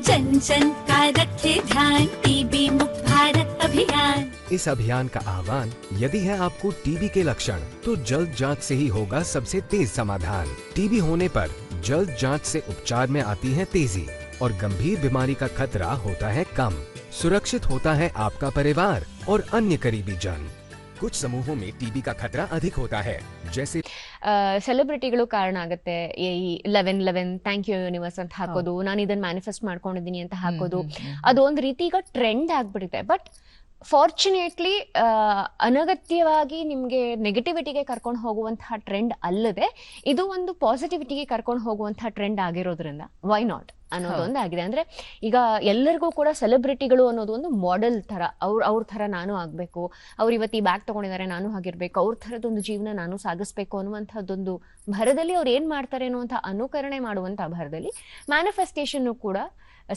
जन जन का रखे ध्यान, टीबी मुक्त भारत अभियान। इस अभियान का आह्वान, यदि है आपको टीबी के लक्षण तो जल्द जाँच से ही होगा सबसे तेज समाधान। टीबी होने पर जल्द जाँच से उपचार में आती है तेज़ी, और गंभीर बीमारी का खतरा होता है कम। सुरक्षित होता है आपका परिवार और अन्य करीबी जन। कुछ समूहों में टीबी का खतरा अधिक होता है जैसे ಸೆಲೆಬ್ರಿಟಿಗಳು ಕಾರಣ ಆಗುತ್ತೆ ಈ eleven eleven thank you universe ಅಂತ ಹಾಕೋದು ನಾನು ಇದನ್ನ ಮ್ಯಾನಿಫೆಸ್ಟ್ ಮಾಡ್ಕೊಂಡಿದ್ದೀನಿ ಅಂತ ಹಾಕೋದು ಅದು ಒಂದು ರೀತಿ ಈಗ ಟ್ರೆಂಡ್ ಆಗ್ಬಿಡುತ್ತೆ ಬಟ್ ಫಾರ್ಚುನೇಟ್ಲಿ ಅನಗತ್ಯವಾಗಿ ನಿಮಗೆ ನೆಗೆಟಿವಿಟಿಗೆ ಕರ್ಕೊಂಡು ಹೋಗುವಂತಹ ಟ್ರೆಂಡ್ ಅಲ್ಲದೆ ಇದು ಒಂದು ಪಾಸಿಟಿವಿಟಿಗೆ ಕರ್ಕೊಂಡು ಹೋಗುವಂತಹ ಟ್ರೆಂಡ್ ಆಗಿರೋದ್ರಿಂದ. ವೈ ನಾಟ್ ಅನ್ನೋದೊಂದು ಆಗಿದೆ ಅಂದ್ರೆ ಈಗ ಎಲ್ಲರಿಗೂ ಕೂಡ ಸೆಲೆಬ್ರಿಟಿಗಳು ಅನ್ನೋದು ಒಂದು ಮಾಡೆಲ್ ತರ ಅವ್ರ ಅವ್ರ ತರ ನಾನು ಆಗ್ಬೇಕು. ಅವ್ರು ಇವತ್ತು ಈ ಬ್ಯಾಗ್ ತಗೊಂಡಿದ್ದಾರೆ ನಾನು ಆಗಿರ್ಬೇಕು ಅವ್ರ ಥರದೊಂದು ಜೀವನ ನಾನು ಸಾಗಿಸ್ಬೇಕು ಅನ್ನುವಂಥದ್ದೊಂದು ಭರದಲ್ಲಿ ಅವ್ರು ಏನ್ ಮಾಡ್ತಾರೆ ಅನ್ನುವಂಥ ಅನುಕರಣೆ ಮಾಡುವಂಥ ಭರದಲ್ಲಿ ಮ್ಯಾನಿಫೆಸ್ಟೇಷನ್ ಕೂಡ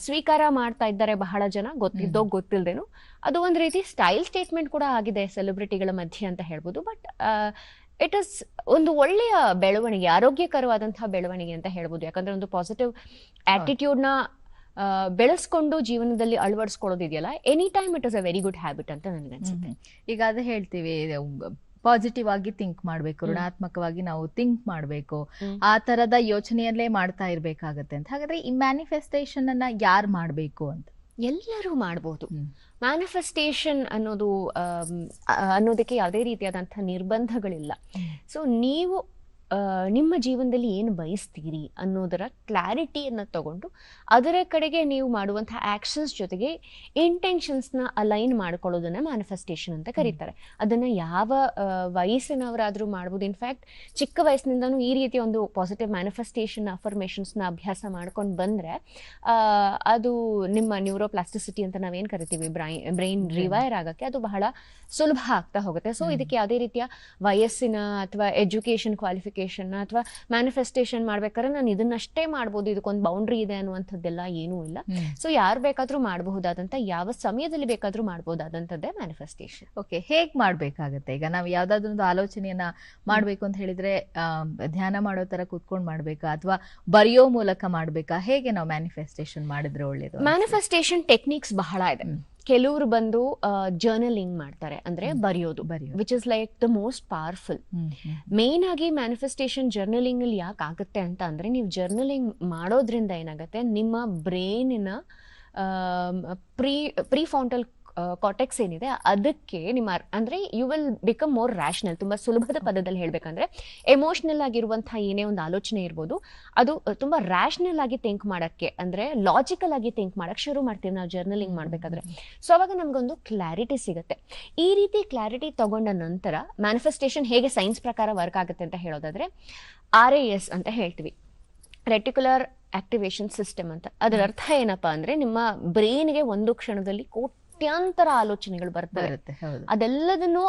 ಸ್ವೀಕಾರ ಮಾಡ್ತಾ ಇದ್ದಾರೆ ಬಹಳ ಜನ ಗೊತ್ತಿದ್ದೋ ಗೊತ್ತಿಲ್ದೇನೋ. ಅದು ಒಂದು ರೀತಿ ಸ್ಟೈಲ್ ಸ್ಟೇಟ್ಮೆಂಟ್ ಕೂಡ ಆಗಿದೆ ಸೆಲೆಬ್ರಿಟಿಗಳ ಮಧ್ಯೆ ಅಂತ ಹೇಳ್ಬೋದು. ಬಟ್ ಇಟ್ ಇಸ್ ಒಂದು ಒಳ್ಳೆಯ ಬೆಳವಣಿಗೆ ಆರೋಗ್ಯಕರವಾದಂತಹ ಬೆಳವಣಿಗೆ ಅಂತ ಹೇಳ್ಬೋದು. ಯಾಕಂದ್ರೆ ಒಂದು ಪಾಸಿಟಿವ್ ಆಟಿಟ್ಯೂಡ್ನ ಬೆಳೆಸ್ಕೊಂಡು ಜೀವನದಲ್ಲಿ ಅಳವಡಿಸ್ಕೊಳ್ಳೋದಿದೆಯಲ್ಲ any time it is a very good habit ಅಂತ ನನಗೆ ಅನ್ಸುತ್ತೆ ಈಗ ಅದು ಹೇಳ್ತೀವಿ ಪಾಸಿಟಿವ್ ಆಗಿ ಥಿಂಕ್ ಮಾಡ್ಬೇಕು ಋಣಾತ್ಮಕವಾಗಿ ನಾವು ಥಿಂಕ್ ಮಾಡ್ಬೇಕು. ಆ ತರದ ಯೋಚನೆಯಲ್ಲೇ ಮಾಡ್ತಾ ಇರ್ಬೇಕಾಗತ್ತೆ ಅಂತ. ಹಾಗಾದ್ರೆ ಈ ಮ್ಯಾನಿಫೆಸ್ಟೇಷನ್ ಅನ್ನ ಯಾರು ಮಾಡ್ಬೇಕು ಅಂತ? ಎಲ್ಲರೂ ಮಾಡ್ಬೋದು. ಮ್ಯಾನಿಫೆಸ್ಟೇಷನ್ ಅನ್ನೋದು ಅನ್ನೋದಕ್ಕೆ ಯಾವುದೇ ರೀತಿಯಾದಂಥ ನಿರ್ಬಂಧಗಳಿಲ್ಲ. ಸೊ ನೀವು ನಿಮ್ಮ ಜೀವನದಲ್ಲಿ ಏನು ಬಯಸ್ತೀರಿ ಅನ್ನೋದರ ಕ್ಲಾರಿಟಿಯನ್ನು ತಗೊಂಡು ಅದರ ಕಡೆಗೆ ನೀವು ಮಾಡುವಂಥ ಆ್ಯಕ್ಷನ್ಸ್ ಜೊತೆಗೆ ಇಂಟೆನ್ಷನ್ಸ್ನ ಅಲೈನ್ ಮಾಡ್ಕೊಳ್ಳೋದನ್ನು ಮ್ಯಾನಿಫೆಸ್ಟೇಷನ್ ಅಂತ ಕರೀತಾರೆ. ಅದನ್ನು ಯಾವ ವಯಸ್ಸಿನವರಾದರೂ ಮಾಡ್ಬೋದು. ಇನ್ಫ್ಯಾಕ್ಟ್ ಚಿಕ್ಕ ವಯಸ್ಸಿನಿಂದನೂ ಈ ರೀತಿಯ ಒಂದು ಪಾಸಿಟಿವ್ ಮ್ಯಾನಿಫೆಸ್ಟೇಷನ್ ಅಫರ್ಮೇಷನ್ಸ್ನ ಅಭ್ಯಾಸ ಮಾಡ್ಕೊಂಡು ಬಂದರೆ ಅದು ನಿಮ್ಮ ನ್ಯೂರೋಪ್ಲಾಸ್ಟಿಸಿಟಿ ಅಂತ ನಾವೇನು ಕರಿತೀವಿ? ಬ್ರೈ ಬ್ರೈನ್ ರಿವೈರ್ ಆಗಕ್ಕೆ ಅದು ಬಹಳ ಸುಲಭ ಆಗ್ತಾ ಹೋಗುತ್ತೆ. ಸೊ ಇದಕ್ಕೆ ಯಾವುದೇ ರೀತಿಯ ವಯಸ್ಸಿನ ಅಥವಾ ಎಜುಕೇಷನ್ ಎಜುಕೇಶನ್ ಕ್ವಾಲಿಫಿಕೇಶನ್ ಅಥವಾ ಮ್ಯಾನಿಫೆಸ್ಟೇಷನ್ ಮಾಡ್ಬೇಕಾದ್ರೆ ನಾನು ಇದನ್ನಷ್ಟೇ ಮಾಡ್ಬೋದು ಇದಕ್ಕೊಂದು ಬೌಂಡ್ರಿ ಇದೆ ಅನ್ನುವಂಥದ್ದೆಲ್ಲ ಏನೂ ಇಲ್ಲ. ಸೊ ಯಾರು ಬೇಕಾದ್ರೂ ಮಾಡಬಹುದಾದಂಥ ಯಾವ ಸಮಯದಲ್ಲಿ ಬೇಕಾದ್ರೂ ಮಾಡ್ಬೋದಾದಂಥದ್ದೇ ಮ್ಯಾನಿಫೆಸ್ಟೇಷನ್ ಓಕೆ ಹೇಗ್ ಮಾಡಬೇಕಾಗತ್ತೆ? ಈಗ ನಾವು ಯಾವ್ದಾದ್ರು ಒಂದು ಆಲೋಚನೆಯನ್ನ ಮಾಡ್ಬೇಕು ಅಂತ ಹೇಳಿದ್ರೆ ಧ್ಯಾನ ಮಾಡೋ ತರ ಕೂತ್ಕೊಂಡು ಮಾಡ್ಬೇಕಾ? ಅಥವಾ ಬರೆಯೋ ಮೂಲಕ ಮಾಡ್ಬೇಕಾ? ಹೇಗೆ ನಾವು ಮ್ಯಾನಿಫೆಸ್ಟೇಷನ್ ಮಾಡಿದ್ರೆ ಒಳ್ಳೇದು? ಮ್ಯಾನಿಫೆಸ್ಟೇಷನ್ ಟೆಕ್ನಿಕ್ಸ್ ಬಹಳ ಇದೆ. ಕೆಲವರು ಬಂದು ಜರ್ನಲಿಂಗ್ ಮಾಡ್ತಾರೆ ಅಂದ್ರೆ ಬರೆಯೋದು ಬರೆಯೋದು. Which is like the most powerful. Main ಆಗಿ ಮ್ಯಾನಿಫೆಸ್ಟೇಷನ್ ಜರ್ನಲಿಂಗ್ ಅಲ್ಲಿ ಯಾಕೆ ಆಗುತ್ತೆ ಅಂತ ಅಂದ್ರೆ ನೀವು ಜರ್ನಲಿಂಗ್ ಮಾಡೋದ್ರಿಂದ ಏನಾಗುತ್ತೆ ನಿಮ್ಮ ಬ್ರೈನಿನ ಪ್ರೀ ಪ್ರೀ ಫೌಂಟಲ್ ಕಾಟೆಕ್ಸ್ ಏನಿದೆ, ಅದಕ್ಕೆ ನಿಮ್ಮ ಅಂದ್ರೆ you will become more rational ತುಂಬಾ ಸುಲಭದ ಪದದಲ್ಲಿ ಹೇಳ್ಬೇಕಂದ್ರೆ ಎಮೋಷನಲ್ ಆಗಿರುವಂತಹ ಏನೇ ಒಂದು ಆಲೋಚನೆ ಇರ್ಬೋದು, ಅದು ತುಂಬಾ ರ್ಯಾಷನಲ್ ಆಗಿ ಥಿಂಕ್ ಮಾಡಕ್ಕೆ, ಅಂದ್ರೆ ಲಾಜಿಕಲ್ ಆಗಿ ಥಿಂಕ್ ಮಾಡಕ್ ಶುರು ಮಾಡ್ತೀವಿ ನಾವು ಜರ್ನಲಿಂಗ್ ಮಾಡ್ಬೇಕಾದ್ರೆ. ಸೊ ಅವಾಗ ನಮ್ಗೊಂದು ಕ್ಲಾರಿಟಿ ಸಿಗುತ್ತೆ. ಈ ರೀತಿ ಕ್ಲಾರಿಟಿ ತಗೊಂಡ ನಂತರ ಮ್ಯಾನಿಫೆಸ್ಟೇಷನ್ ಹೇಗೆ ಸೈನ್ಸ್ ಪ್ರಕಾರ ವರ್ಕ್ ಆಗುತ್ತೆ ಅಂತ ಹೇಳೋದಾದ್ರೆ ಆರ್ ಎ ಎಸ್ ಅಂತ ಹೇಳ್ತೀವಿ. ರೆಟಿಕ್ಯುಲರ್ ಆಕ್ಟಿವೇಶನ್ ಸಿಸ್ಟಮ್ ಅಂತ. ಅದರ ಅರ್ಥ ಏನಪ್ಪಾ ಅಂದ್ರೆ ನಿಮ್ಮ ಬ್ರೈನ್ಗೆ ಒಂದು ಕ್ಷಣದಲ್ಲಿ ಕೋಟ್ಯಾಂತರ ಆಲೋಚನೆಗಳು ಬರ್ತವೆ. ಅದೆಲ್ಲದನ್ನು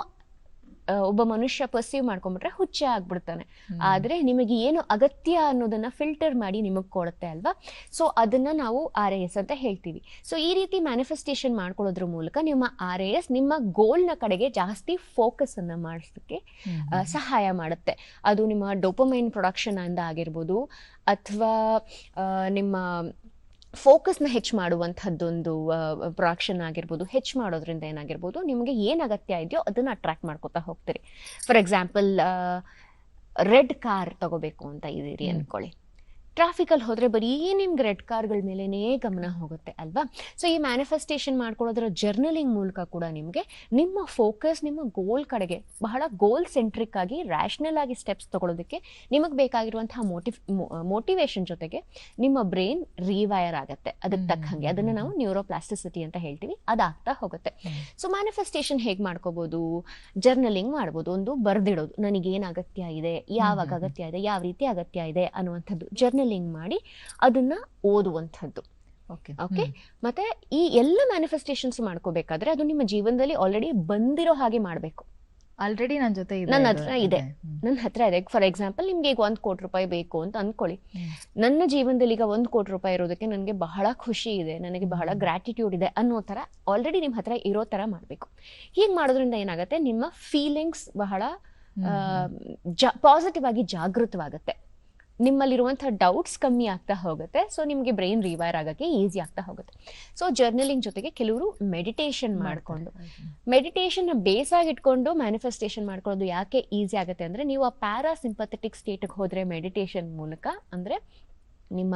ಒಬ್ಬ ಮನುಷ್ಯ ಪರ್ಸೀವ್ ಮಾಡ್ಕೊಂಡ್ಬಿಟ್ರೆ ಹುಚ್ಚೆ ಆಗ್ಬಿಡ್ತಾನೆ. ಆದ್ರೆ ನಿಮಗೆ ಏನು ಅಗತ್ಯ ಅನ್ನೋದನ್ನ ಫಿಲ್ಟರ್ ಮಾಡಿ ನಿಮಗೆ ಕೊಡುತ್ತೆ ಅಲ್ವಾ? ಸೊ ಅದನ್ನ ನಾವು ಆರ್ ಎ ಎಸ್ ಅಂತ ಹೇಳ್ತೀವಿ. ಸೊ ಈ ರೀತಿ ಮ್ಯಾನಿಫೆಸ್ಟೇಷನ್ ಮಾಡ್ಕೊಳ್ಳೋದ್ರ ಮೂಲಕ ನಿಮ್ಮ ಆರ್ ಎ ಎಸ್ ನಿಮ್ಮ ಗೋಲ್ನ ಕಡೆಗೆ ಜಾಸ್ತಿ ಫೋಕಸ್ ಅನ್ನ ಮಾಡಿಸೋದಕ್ಕೆ ಸಹಾಯ ಮಾಡುತ್ತೆ. ಅದು ನಿಮ್ಮ ಡೋಪಮೈನ್ ಪ್ರೊಡಕ್ಷನ್ ಇಂದ ಆಗಿರ್ಬೋದು ಅಥವಾ ನಿಮ್ಮ ಫೋಕಸ್ನ ಹೆಚ್ಚು ಮಾಡುವಂಥದ್ದೊಂದು ಪ್ರೊಡಕ್ಷನ್ ಆಗಿರ್ಬೋದು ಹೆಚ್ಚು ಮಾಡೋದ್ರಿಂದ ಏನಾಗಿರ್ಬೋದು ನಿಮಗೆ ಏನು ಅಗತ್ಯ ಇದೆಯೋ ಅದನ್ನು ಅಟ್ರಾಕ್ಟ್ ಮಾಡ್ಕೋತಾ ಹೋಗ್ತೀರಿ. ಫಾರ್ ಎಕ್ಸಾಂಪಲ್ ರೆಡ್ ಕಾರ್ ತಗೋಬೇಕು ಅಂತ ಇದ್ದೀರಿ ಅನ್ಕೊಳ್ಳಿ. ಟ್ರಾಫಿಕಲ್ಲಿ ಹೋದರೆ ಬರೀ ನಿಮ್ಗೆ ರೆಡ್ ಕಾರ್ಗಳ ಮೇಲೇ ಗಮನ ಹೋಗುತ್ತೆ ಅಲ್ವಾ? ಸೊ ಈ ಮ್ಯಾನಿಫೆಸ್ಟೇಷನ್ ಮಾಡ್ಕೊಳ್ಳೋದ್ರ ಜರ್ನಲಿಂಗ್ ಮೂಲಕ ಕೂಡ ನಿಮಗೆ ನಿಮ್ಮ ಫೋಕಸ್ ನಿಮ್ಮ ಗೋಲ್ ಕಡೆಗೆ ಬಹಳ ಗೋಲ್ ಸೆಂಟ್ರಿಕ್ ಆಗಿ ರ್ಯಾಷನಲ್ ಆಗಿ ಸ್ಟೆಪ್ಸ್ ತಗೊಳ್ಳೋದಕ್ಕೆ ನಿಮಗೆ ಬೇಕಾಗಿರುವಂತಹ ಮೋಟಿವ್ ಮೋಟಿವೇಶನ್ ಜೊತೆಗೆ ನಿಮ್ಮ ಬ್ರೈನ್ ರಿವೈರ್ ಆಗುತ್ತೆ. ಅದಕ್ಕೆ ತಕ್ಕಂಗೆ. ಅದನ್ನು ನಾವು ನ್ಯೂರೋಪ್ಲಾಸ್ಟಿಸಿಟಿ ಅಂತ ಹೇಳ್ತೀವಿ. ಅದಾಗ್ತಾ ಹೋಗುತ್ತೆ. ಸೊ ಮ್ಯಾನಿಫೆಸ್ಟೇಷನ್ ಹೇಗೆ ಮಾಡ್ಕೋಬೋದು? ಜರ್ನಲಿಂಗ್ ಮಾಡ್ಬೋದು. ಒಂದು ಬರೆದಿಡೋದು. ನನಗೇನು ಅಗತ್ಯ ಇದೆ? ಯಾವಾಗ ಅಗತ್ಯ ಇದೆ? ಯಾವ ರೀತಿ ಅಗತ್ಯ ಇದೆ? ಅನ್ನುವಂಥದ್ದು. ಜರ್ನಲಿಂಗ್ ಮಾಡಿ ಅದನ್ನ ಓದುವಂಥದ್ದು. ಓಕೆ ಓಕೆ ಮತ್ತೆ ಈ ಎಲ್ಲ ಮ್ಯಾನಿಫೆಸ್ಟೇಷನ್ಸ್ ಮಾಡ್ಕೋಬೇಕಾದ್ರೆ ಅದು ನಿಮ್ಮ ಜೀವನದಲ್ಲಿ ಆಲ್ರೆಡಿ ಬಂದಿರೋ ಹಾಗೆ ಮಾಡಬೇಕು. ಆಲ್ರೆಡಿ ನನ್ನ ಜೊತೆ ಇದೆ ನನ್ನ ಹತ್ರ ಇದೆ. ನನ್ನ ಹತ್ರ ಇದೆ. ಫಾರ್ ಎಕ್ಸಾಂಪಲ್ ನಿಮ್ಗೆ ಈಗ ಒಂದು ಕೋಟಿ ರೂಪಾಯಿ ಬೇಕು ಅಂತ ಅನ್ಕೊಳ್ಳಿ. ನನ್ನ ಜೀವನದಲ್ಲಿ ಈಗ ಒಂದು ಕೋಟಿ ರೂಪಾಯಿ ಇರೋದಕ್ಕೆ ನನಗೆ ಬಹಳ ಖುಷಿ ಇದೆ. ನನಗೆ ಬಹಳ ಗ್ರಾಟಿಟ್ಯೂಡ್ ಇದೆ ಅನ್ನೋ ತರ ಆಲ್ರೆಡಿ ನಿಮ್ಮ ಹತ್ರ ಇರೋ ತರ ಮಾಡಬೇಕು. ಹೀಗೆ ಮಾಡೋದ್ರಿಂದ ಏನಾಗುತ್ತೆ? ನಿಮ್ಮ ಫೀಲಿಂಗ್ಸ್ ಬಹಳ ಪಾಸಿಟಿವ್ ಆಗಿ ಜಾಗೃತವಾಗುತ್ತೆ. ನಿಮ್ಮಲ್ಲಿರುವಂಥ ಡೌಟ್ಸ್ ಕಮ್ಮಿ ಆಗ್ತಾ ಹೋಗುತ್ತೆ. ಸೊ ನಿಮಗೆ ಬ್ರೈನ್ ರಿವೈರ್ ಆಗೋಕ್ಕೆ ಈಸಿ ಆಗ್ತಾ ಹೋಗುತ್ತೆ. ಸೊ ಜರ್ನಲಿಂಗ್ ಜೊತೆಗೆ ಕೆಲವರು ಮೆಡಿಟೇಷನ್ ಮಾಡಿಕೊಂಡು. ಮೆಡಿಟೇಷನ್ನ ಬೇಸ್ ಆಗಿ ಇಟ್ಕೊಂಡು ಮ್ಯಾನಿಫೆಸ್ಟೇಷನ್ ಮಾಡ್ಕೊಳ್ಳೋದು ಯಾಕೆ ಈಸಿ ಆಗುತ್ತೆ ಅಂದರೆ ನೀವು ಆ ಪ್ಯಾರಾಸಿಂಪಥೆಟಿಕ್ ಸ್ಟೇಟಿಗೆ ಹೋದರೆ ಮೆಡಿಟೇಷನ್ ಮೂಲಕ ಅಂದರೆ ನಿಮ್ಮ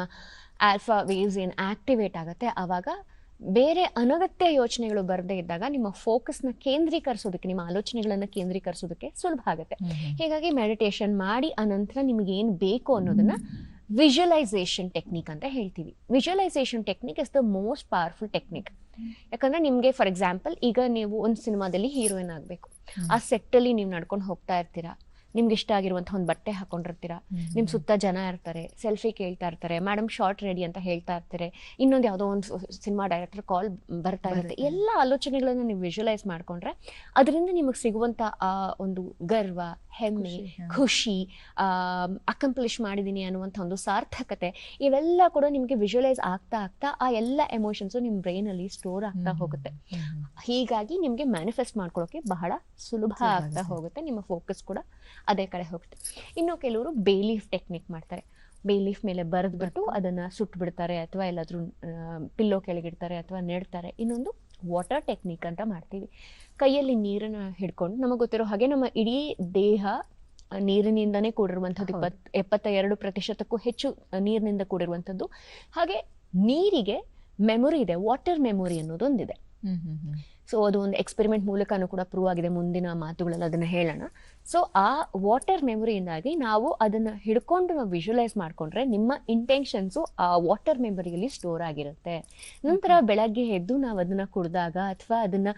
ಆಲ್ಫಾ ವೇವ್ಸ್ ಏನು ಆಕ್ಟಿವೇಟ್ ಆಗುತ್ತೆ ಆವಾಗ ಬೇರೆ ಅನಗತ್ಯ ಯೋಚನೆಗಳು ಬರದೇ ಇದ್ದಾಗ ನಿಮ್ಮ ಫೋಕಸ್ನ ಕೇಂದ್ರೀಕರಿಸೋದಕ್ಕೆ ನಿಮ್ಮ ಆಲೋಚನೆಗಳನ್ನು ಕೇಂದ್ರೀಕರಿಸೋದಕ್ಕೆ ಸುಲಭ ಆಗುತ್ತೆ. ಹೀಗಾಗಿ ಮೆಡಿಟೇಷನ್ ಮಾಡಿ ಅನಂತರ ನಿಮಗೆ ಏನು ಬೇಕು ಅನ್ನೋದನ್ನ ವಿಜುವಲೈಸೇಷನ್ ಟೆಕ್ನಿಕ್ ಅಂತ ಹೇಳ್ತೀವಿ. Visualisation technique is the most powerful technique ಯಾಕಂದ್ರೆ ನಿಮಗೆ ಫಾರ್ ಎಕ್ಸಾಂಪಲ್ ಈಗ ನೀವು ಒಂದು ಸಿನಿಮಾದಲ್ಲಿ ಹೀರೋಯಿನ್ ಆಗಬೇಕು. ಆ ಸೆಟ್ಟಲ್ಲಿ ನೀವು ನಡ್ಕೊಂಡು ಹೋಗ್ತಾ ಇರ್ತೀರಾ. ನಿಮ್ಗೆ ಇಷ್ಟ ಆಗಿರುವಂತಹ ಒಂದು ಬಟ್ಟೆ ಹಾಕೊಂಡಿರ್ತೀರಾ? ನಿಮ್ಮ ಸುತ್ತ ಜನ ಇರ್ತಾರೆ ಸೆಲ್ಫಿ ಕೇಳ್ತಾ ಇರ್ತಾರೆ ಮೇಡಮ್ ಶಾರ್ಟ್ ರೆಡಿ ಅಂತ ಹೇಳ್ತಾ ಇರ್ತಾರೆ. ಇನ್ನೊಂದು ಯಾವುದೋ ಒಂದು ಸಿನಿಮಾ ಡೈರೆಕ್ಟರ್ ಕಾಲ್ ಬರ್ತಾ ಇರುತ್ತೆ. ಎಲ್ಲ ಆಲೋಚನೆಗಳನ್ನ ನೀವು ವಿಜುವಲೈಸ್ ಮಾಡ್ಕೊಂಡ್ರೆ ಅದರಿಂದ ನಿಮಗೆ ಸಿಗುವಂತ ಆ ಒಂದು ಗರ್ವ ಹೆಮ್ಮೆ ಖುಷಿ, ಅಕಂಪ್ಲಿಷ್ ಮಾಡಿದೀನಿ ಅನ್ನುವಂಥ ಒಂದು ಸಾರ್ಥಕತೆ ಇವೆಲ್ಲ ಕೂಡ ನಿಮಗೆ ವಿಜುವಲೈಸ್ ಆಗ್ತಾ ಆಗ್ತಾ ಆ ಎಲ್ಲ ನಿಮ್ ನಿಮ್ಮ ಬ್ರೈನಲ್ಲಿ ಸ್ಟೋರ್ ಆಗ್ತಾ ಹೋಗುತ್ತೆ. ಹೀಗಾಗಿ ನಿಮಗೆ ಮ್ಯಾನಿಫೆಸ್ಟ್ ಮಾಡ್ಕೊಳ್ಳೋಕೆ ಬಹಳ ಸುಲಭ ಆಗ್ತಾ ಹೋಗುತ್ತೆ. ನಿಮ್ಮ ಫೋಕಸ್ ಕೂಡ ಅದೇ ಕಡೆ ಹೋಗುತ್ತೆ ಇನ್ನು ಕೆಲವರು ಬೇಲೀಫ್ ಟೆಕ್ನಿಕ್ ಮಾಡ್ತಾರೆ. ಬೇಲೀಫ್ ಮೇಲೆ ಬರೆದ್ಬಿಟ್ಟು ಅದನ್ನ ಸುಟ್ಟು ಬಿಡ್ತಾರೆ ಅಥವಾ ಎಲ್ಲಾದರೂ ಪಿಲ್ಲೋ ಕೆಳಗಿಡ್ತಾರೆ ಅಥವಾ ನೆಡ್ತಾರೆ. ಇನ್ನೊಂದು ವಾಟರ್ ಟೆಕ್ನಿಕ್ ಅಂತ ಮಾಡ್ತೀವಿ. ಕೈಯಲ್ಲಿ ನೀರನ್ನು ಹಿಡ್ಕೊಂಡು ನಮಗೆ ಗೊತ್ತಿರೋ ಹಾಗೆ ನಮ್ಮ ಇಡೀ ದೇಹ ನೀರಿನಿಂದನೇ ಕೂಡಿರುವಂಥದ್ದು. ಇಪ್ಪತ್ ಎಪ್ಪತ್ತ ಎರಡು ಪ್ರತಿಶತಕ್ಕೂ ಹೆಚ್ಚು ನೀರಿನಿಂದ ಕೂಡಿರುವಂಥದ್ದು. ಹಾಗೆ ನೀರಿಗೆ ಮೆಮೊರಿ ಇದೆ ವಾಟರ್ ಮೆಮೊರಿ ಅನ್ನೋದೊಂದಿದೆ. ಸೊ ಅದು ಒಂದು ಎಕ್ಸ್ಪೆರಿಮೆಂಟ್ ಮೂಲಕನೂ ಕೂಡ ಪ್ರೂವ್ ಆಗಿದೆ. ಮುಂದಿನ ಮಾತುಗಳಲ್ಲಿ ಅದನ್ನ ಹೇಳೋಣ. ಸೊ ಆ ವಾಟರ್ ಮೆಮೊರಿಯಿಂದಾಗಿ ನಾವು ಅದನ್ನ ಹಿಡ್ಕೊಂಡು ನಾವು ವಿಜುವಲೈಸ್ ಮಾಡ್ಕೊಂಡ್ರೆ ನಿಮ್ಮ ಇಂಟೆನ್ಷನ್ಸು ಆ ವಾಟರ್ ಮೆಮೊರಿಯಲ್ಲಿ ಸ್ಟೋರ್ ಆಗಿರುತ್ತೆ. ನಂತರ ಬೆಳಗ್ಗೆ ಎದ್ದು ನಾವು ಅದನ್ನ ಕುಡಿದಾಗ ಅಥವಾ ಅದನ್ನ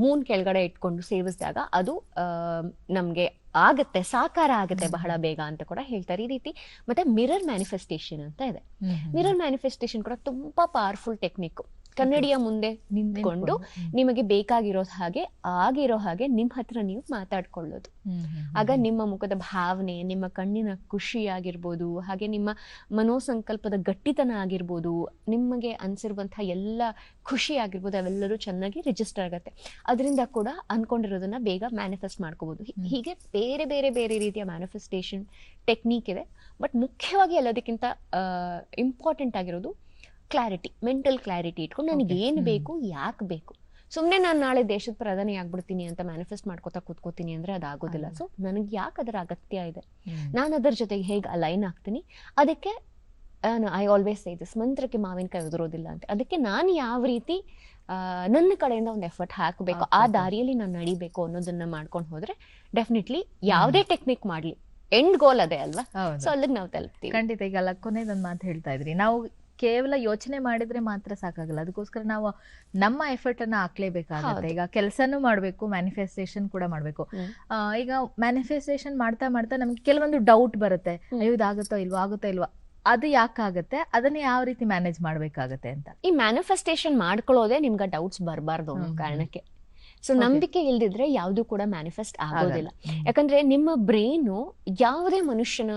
ಮೂನ್ ಕೆಳಗಡೆ ಇಟ್ಕೊಂಡು ಸೇವಿಸಿದಾಗ ಅದು ನಮಗೆ ಆಗತ್ತೆ ಸಾಕಾರ ಆಗುತ್ತೆ ಬಹಳ ಬೇಗ ಅಂತ ಕೂಡ ಹೇಳ್ತಾರೆ ಈ ರೀತಿ. ಮತ್ತೆ ಮಿರರ್ ಮ್ಯಾನಿಫೆಸ್ಟೇಷನ್ ಅಂತ ಇದೆ. ಮಿರರ್ ಮ್ಯಾನಿಫೆಸ್ಟೇಷನ್ ಕೂಡ ತುಂಬಾ ಪವರ್ಫುಲ್ ಟೆಕ್ನಿಕ್ ಕನ್ನಡಿಯ ಮುಂದೆ ನಿಂತ್ಕೊಂಡು ನಿಮಗೆ ಬೇಕಾಗಿರೋ ಹಾಗೆ ಆಗಿರೋ ಹಾಗೆ ನಿಮ್ ಹತ್ರ ನೀವು ಮಾತಾಡ್ಕೊಳ್ಳೋದು. ಆಗ ನಿಮ್ಮ ಮುಖದ ಭಾವನೆ ನಿಮ್ಮ ಕಣ್ಣಿನ ಖುಷಿ ಆಗಿರ್ಬೋದು ಹಾಗೆ ನಿಮ್ಮ ಮನೋಸಂಕಲ್ಪದ ಗಟ್ಟಿತನ ಆಗಿರ್ಬೋದು ನಿಮಗೆ ಅನ್ಸಿರುವಂತಹ ಎಲ್ಲ ಖುಷಿ ಆಗಿರ್ಬೋದು ಅವೆಲ್ಲರೂ ಚೆನ್ನಾಗಿ ರಿಜಿಸ್ಟರ್ ಆಗುತ್ತೆ. ಅದರಿಂದ ಕೂಡ ಅನ್ಕೊಂಡಿರೋದನ್ನ ಬೇಗ ಮ್ಯಾನಿಫೆಸ್ಟ್ ಮಾಡ್ಕೋಬಹುದು ಹೀಗೆ ಬೇರೆ ಬೇರೆ ಬೇರೆ ರೀತಿಯ ಮ್ಯಾನಿಫೆಸ್ಟೇಷನ್ ಟೆಕ್ನಿಕ್ ಇದೆ ಬಟ್ ಮುಖ್ಯವಾಗಿ ಎಲ್ಲದಕ್ಕಿಂತ ಇಂಪಾರ್ಟೆಂಟ್ ಆಗಿರೋದು ಕ್ಲಾರಿಟಿ ಮೆಂಟಲ್ ಕ್ಲಾರಿಟಿ ಇಟ್ಕೊಂಡು ನನಗೆ ಏನು ಬೇಕು ಯಾಕೆ ಬೇಕು. ಸುಮ್ಮನೆ ನಾನು ನಾಳೆ ದೇಶದ ಪ್ರಧಾನಿ ಆಗ್ಬಿಡ್ತೀನಿ ಅಂತ ಮ್ಯಾನಿಫೆಸ್ಟ್ ಮಾಡ್ಕೋತಾ ಕೂತ್ಕೋತೀನಿ ಅಂದ್ರೆ ಅದಾಗೋದಿಲ್ಲ ಆಗೋದಿಲ್ಲ. ಸೊ ನನಗೆ ಯಾಕೆ ಅದರ ಅಗತ್ಯ ಇದೆ? ನಾನು ಅದರ ಜೊತೆಗೆ ಹೇಗೆ ಅಲೈನ್ ಆಗ್ತೀನಿ? ಅದಕ್ಕೆ ಐ ಆಲ್ವೇಸ್ ಸೇ ದಿಸ್ ಮಂತ್ರಕ್ಕೆ ಮಾವಿನಕಾಯಿ ಉದುರೋದಿಲ್ಲ ಅಂತ. ಅದಕ್ಕೆ ನಾನು ಯಾವ ರೀತಿ ನನ್ನ ಕಡೆಯಿಂದ ಒಂದು ಎಫರ್ಟ್ ಹಾಕಬೇಕು ಆ ದಾರಿಯಲ್ಲಿ ನಾನು ನಡಿಬೇಕು ಅನ್ನೋದನ್ನ ಮಾಡ್ಕೊಂಡು ಹೋದ್ರೆ ಡೆಫಿನೆಟ್ಲಿ ಯಾವುದೇ ಟೆಕ್ನಿಕ್ ಮಾಡ್ಲಿ. ಎಂಡ್ ಗೋಲ್ ಅದೇ ಅಲ್ವಾ. ಸೊ ಅಲ್ಲಿಗೆ ನಾವು ತಲುಪ್ತೀವಿ. ಖಂಡಿತ ಈಗ ಅಲ್ಲ ಕೊನೆದೊಂದು ಮಾತು ಹೇಳ್ತಾ ಇದ್ರಿ. ನಾವು ಕೇವಲ ಯೋಚನೆ ಮಾಡಿದ್ರೆ ಮಾತ್ರ ಸಾಕಾಗಲ್ಲ. ಅದಕ್ಕೋಸ್ಕರ ನಾವು ನಮ್ಮ ಎಫರ್ಟ್ ಅನ್ನ ಹಾಕ್ಲೇಬೇಕಾಗುತ್ತೆ. ಈಗ ಕೆಲಸನೂ ಮಾಡಬೇಕು ಮ್ಯಾನಿಫೆಸ್ಟೇಷನ್ ಕೂಡ ಮಾಡಬೇಕು. ಈಗ ಮ್ಯಾನಿಫೆಸ್ಟೇಷನ್ ಮಾಡ್ತಾ ಮಾಡ್ತಾ ನಮ್ಗೆ ಕೆಲವೊಂದು ಡೌಟ್ ಬರುತ್ತೆ. ಅಯ್ಯೋ ಇದಾಗುತ್ತೋ ಇಲ್ವೋ ಆಗುತ್ತೋ ಇಲ್ವೋ ಅದು ಯಾಕಾಗತ್ತೆ? ಅದನ್ನ ಯಾವ ರೀತಿ ಮ್ಯಾನೇಜ್ ಮಾಡ್ಬೇಕಾಗತ್ತೆ ಅಂತ. ಈ ಮ್ಯಾನಿಫೆಸ್ಟೇಷನ್ ಮಾಡ್ಕೊಳ್ಳೋದೇ ನಿಮ್ಗೆ ಡೌಟ್ಸ್ ಬರಬಾರ್ದು ಕಾರಣಕ್ಕೆ. ಸೊ ನಂಬಿಕೆ ಇಲ್ದಿದ್ರೆ ಯಾವುದು ಕೂಡ ಮ್ಯಾನಿಫೆಸ್ಟ್ ಆಗೋದಿಲ್ಲ. ಯಾಕಂದ್ರೆ ನಿಮ್ಮ ಬ್ರೈನು ಯಾವುದೇ ಮನುಷ್ಯನ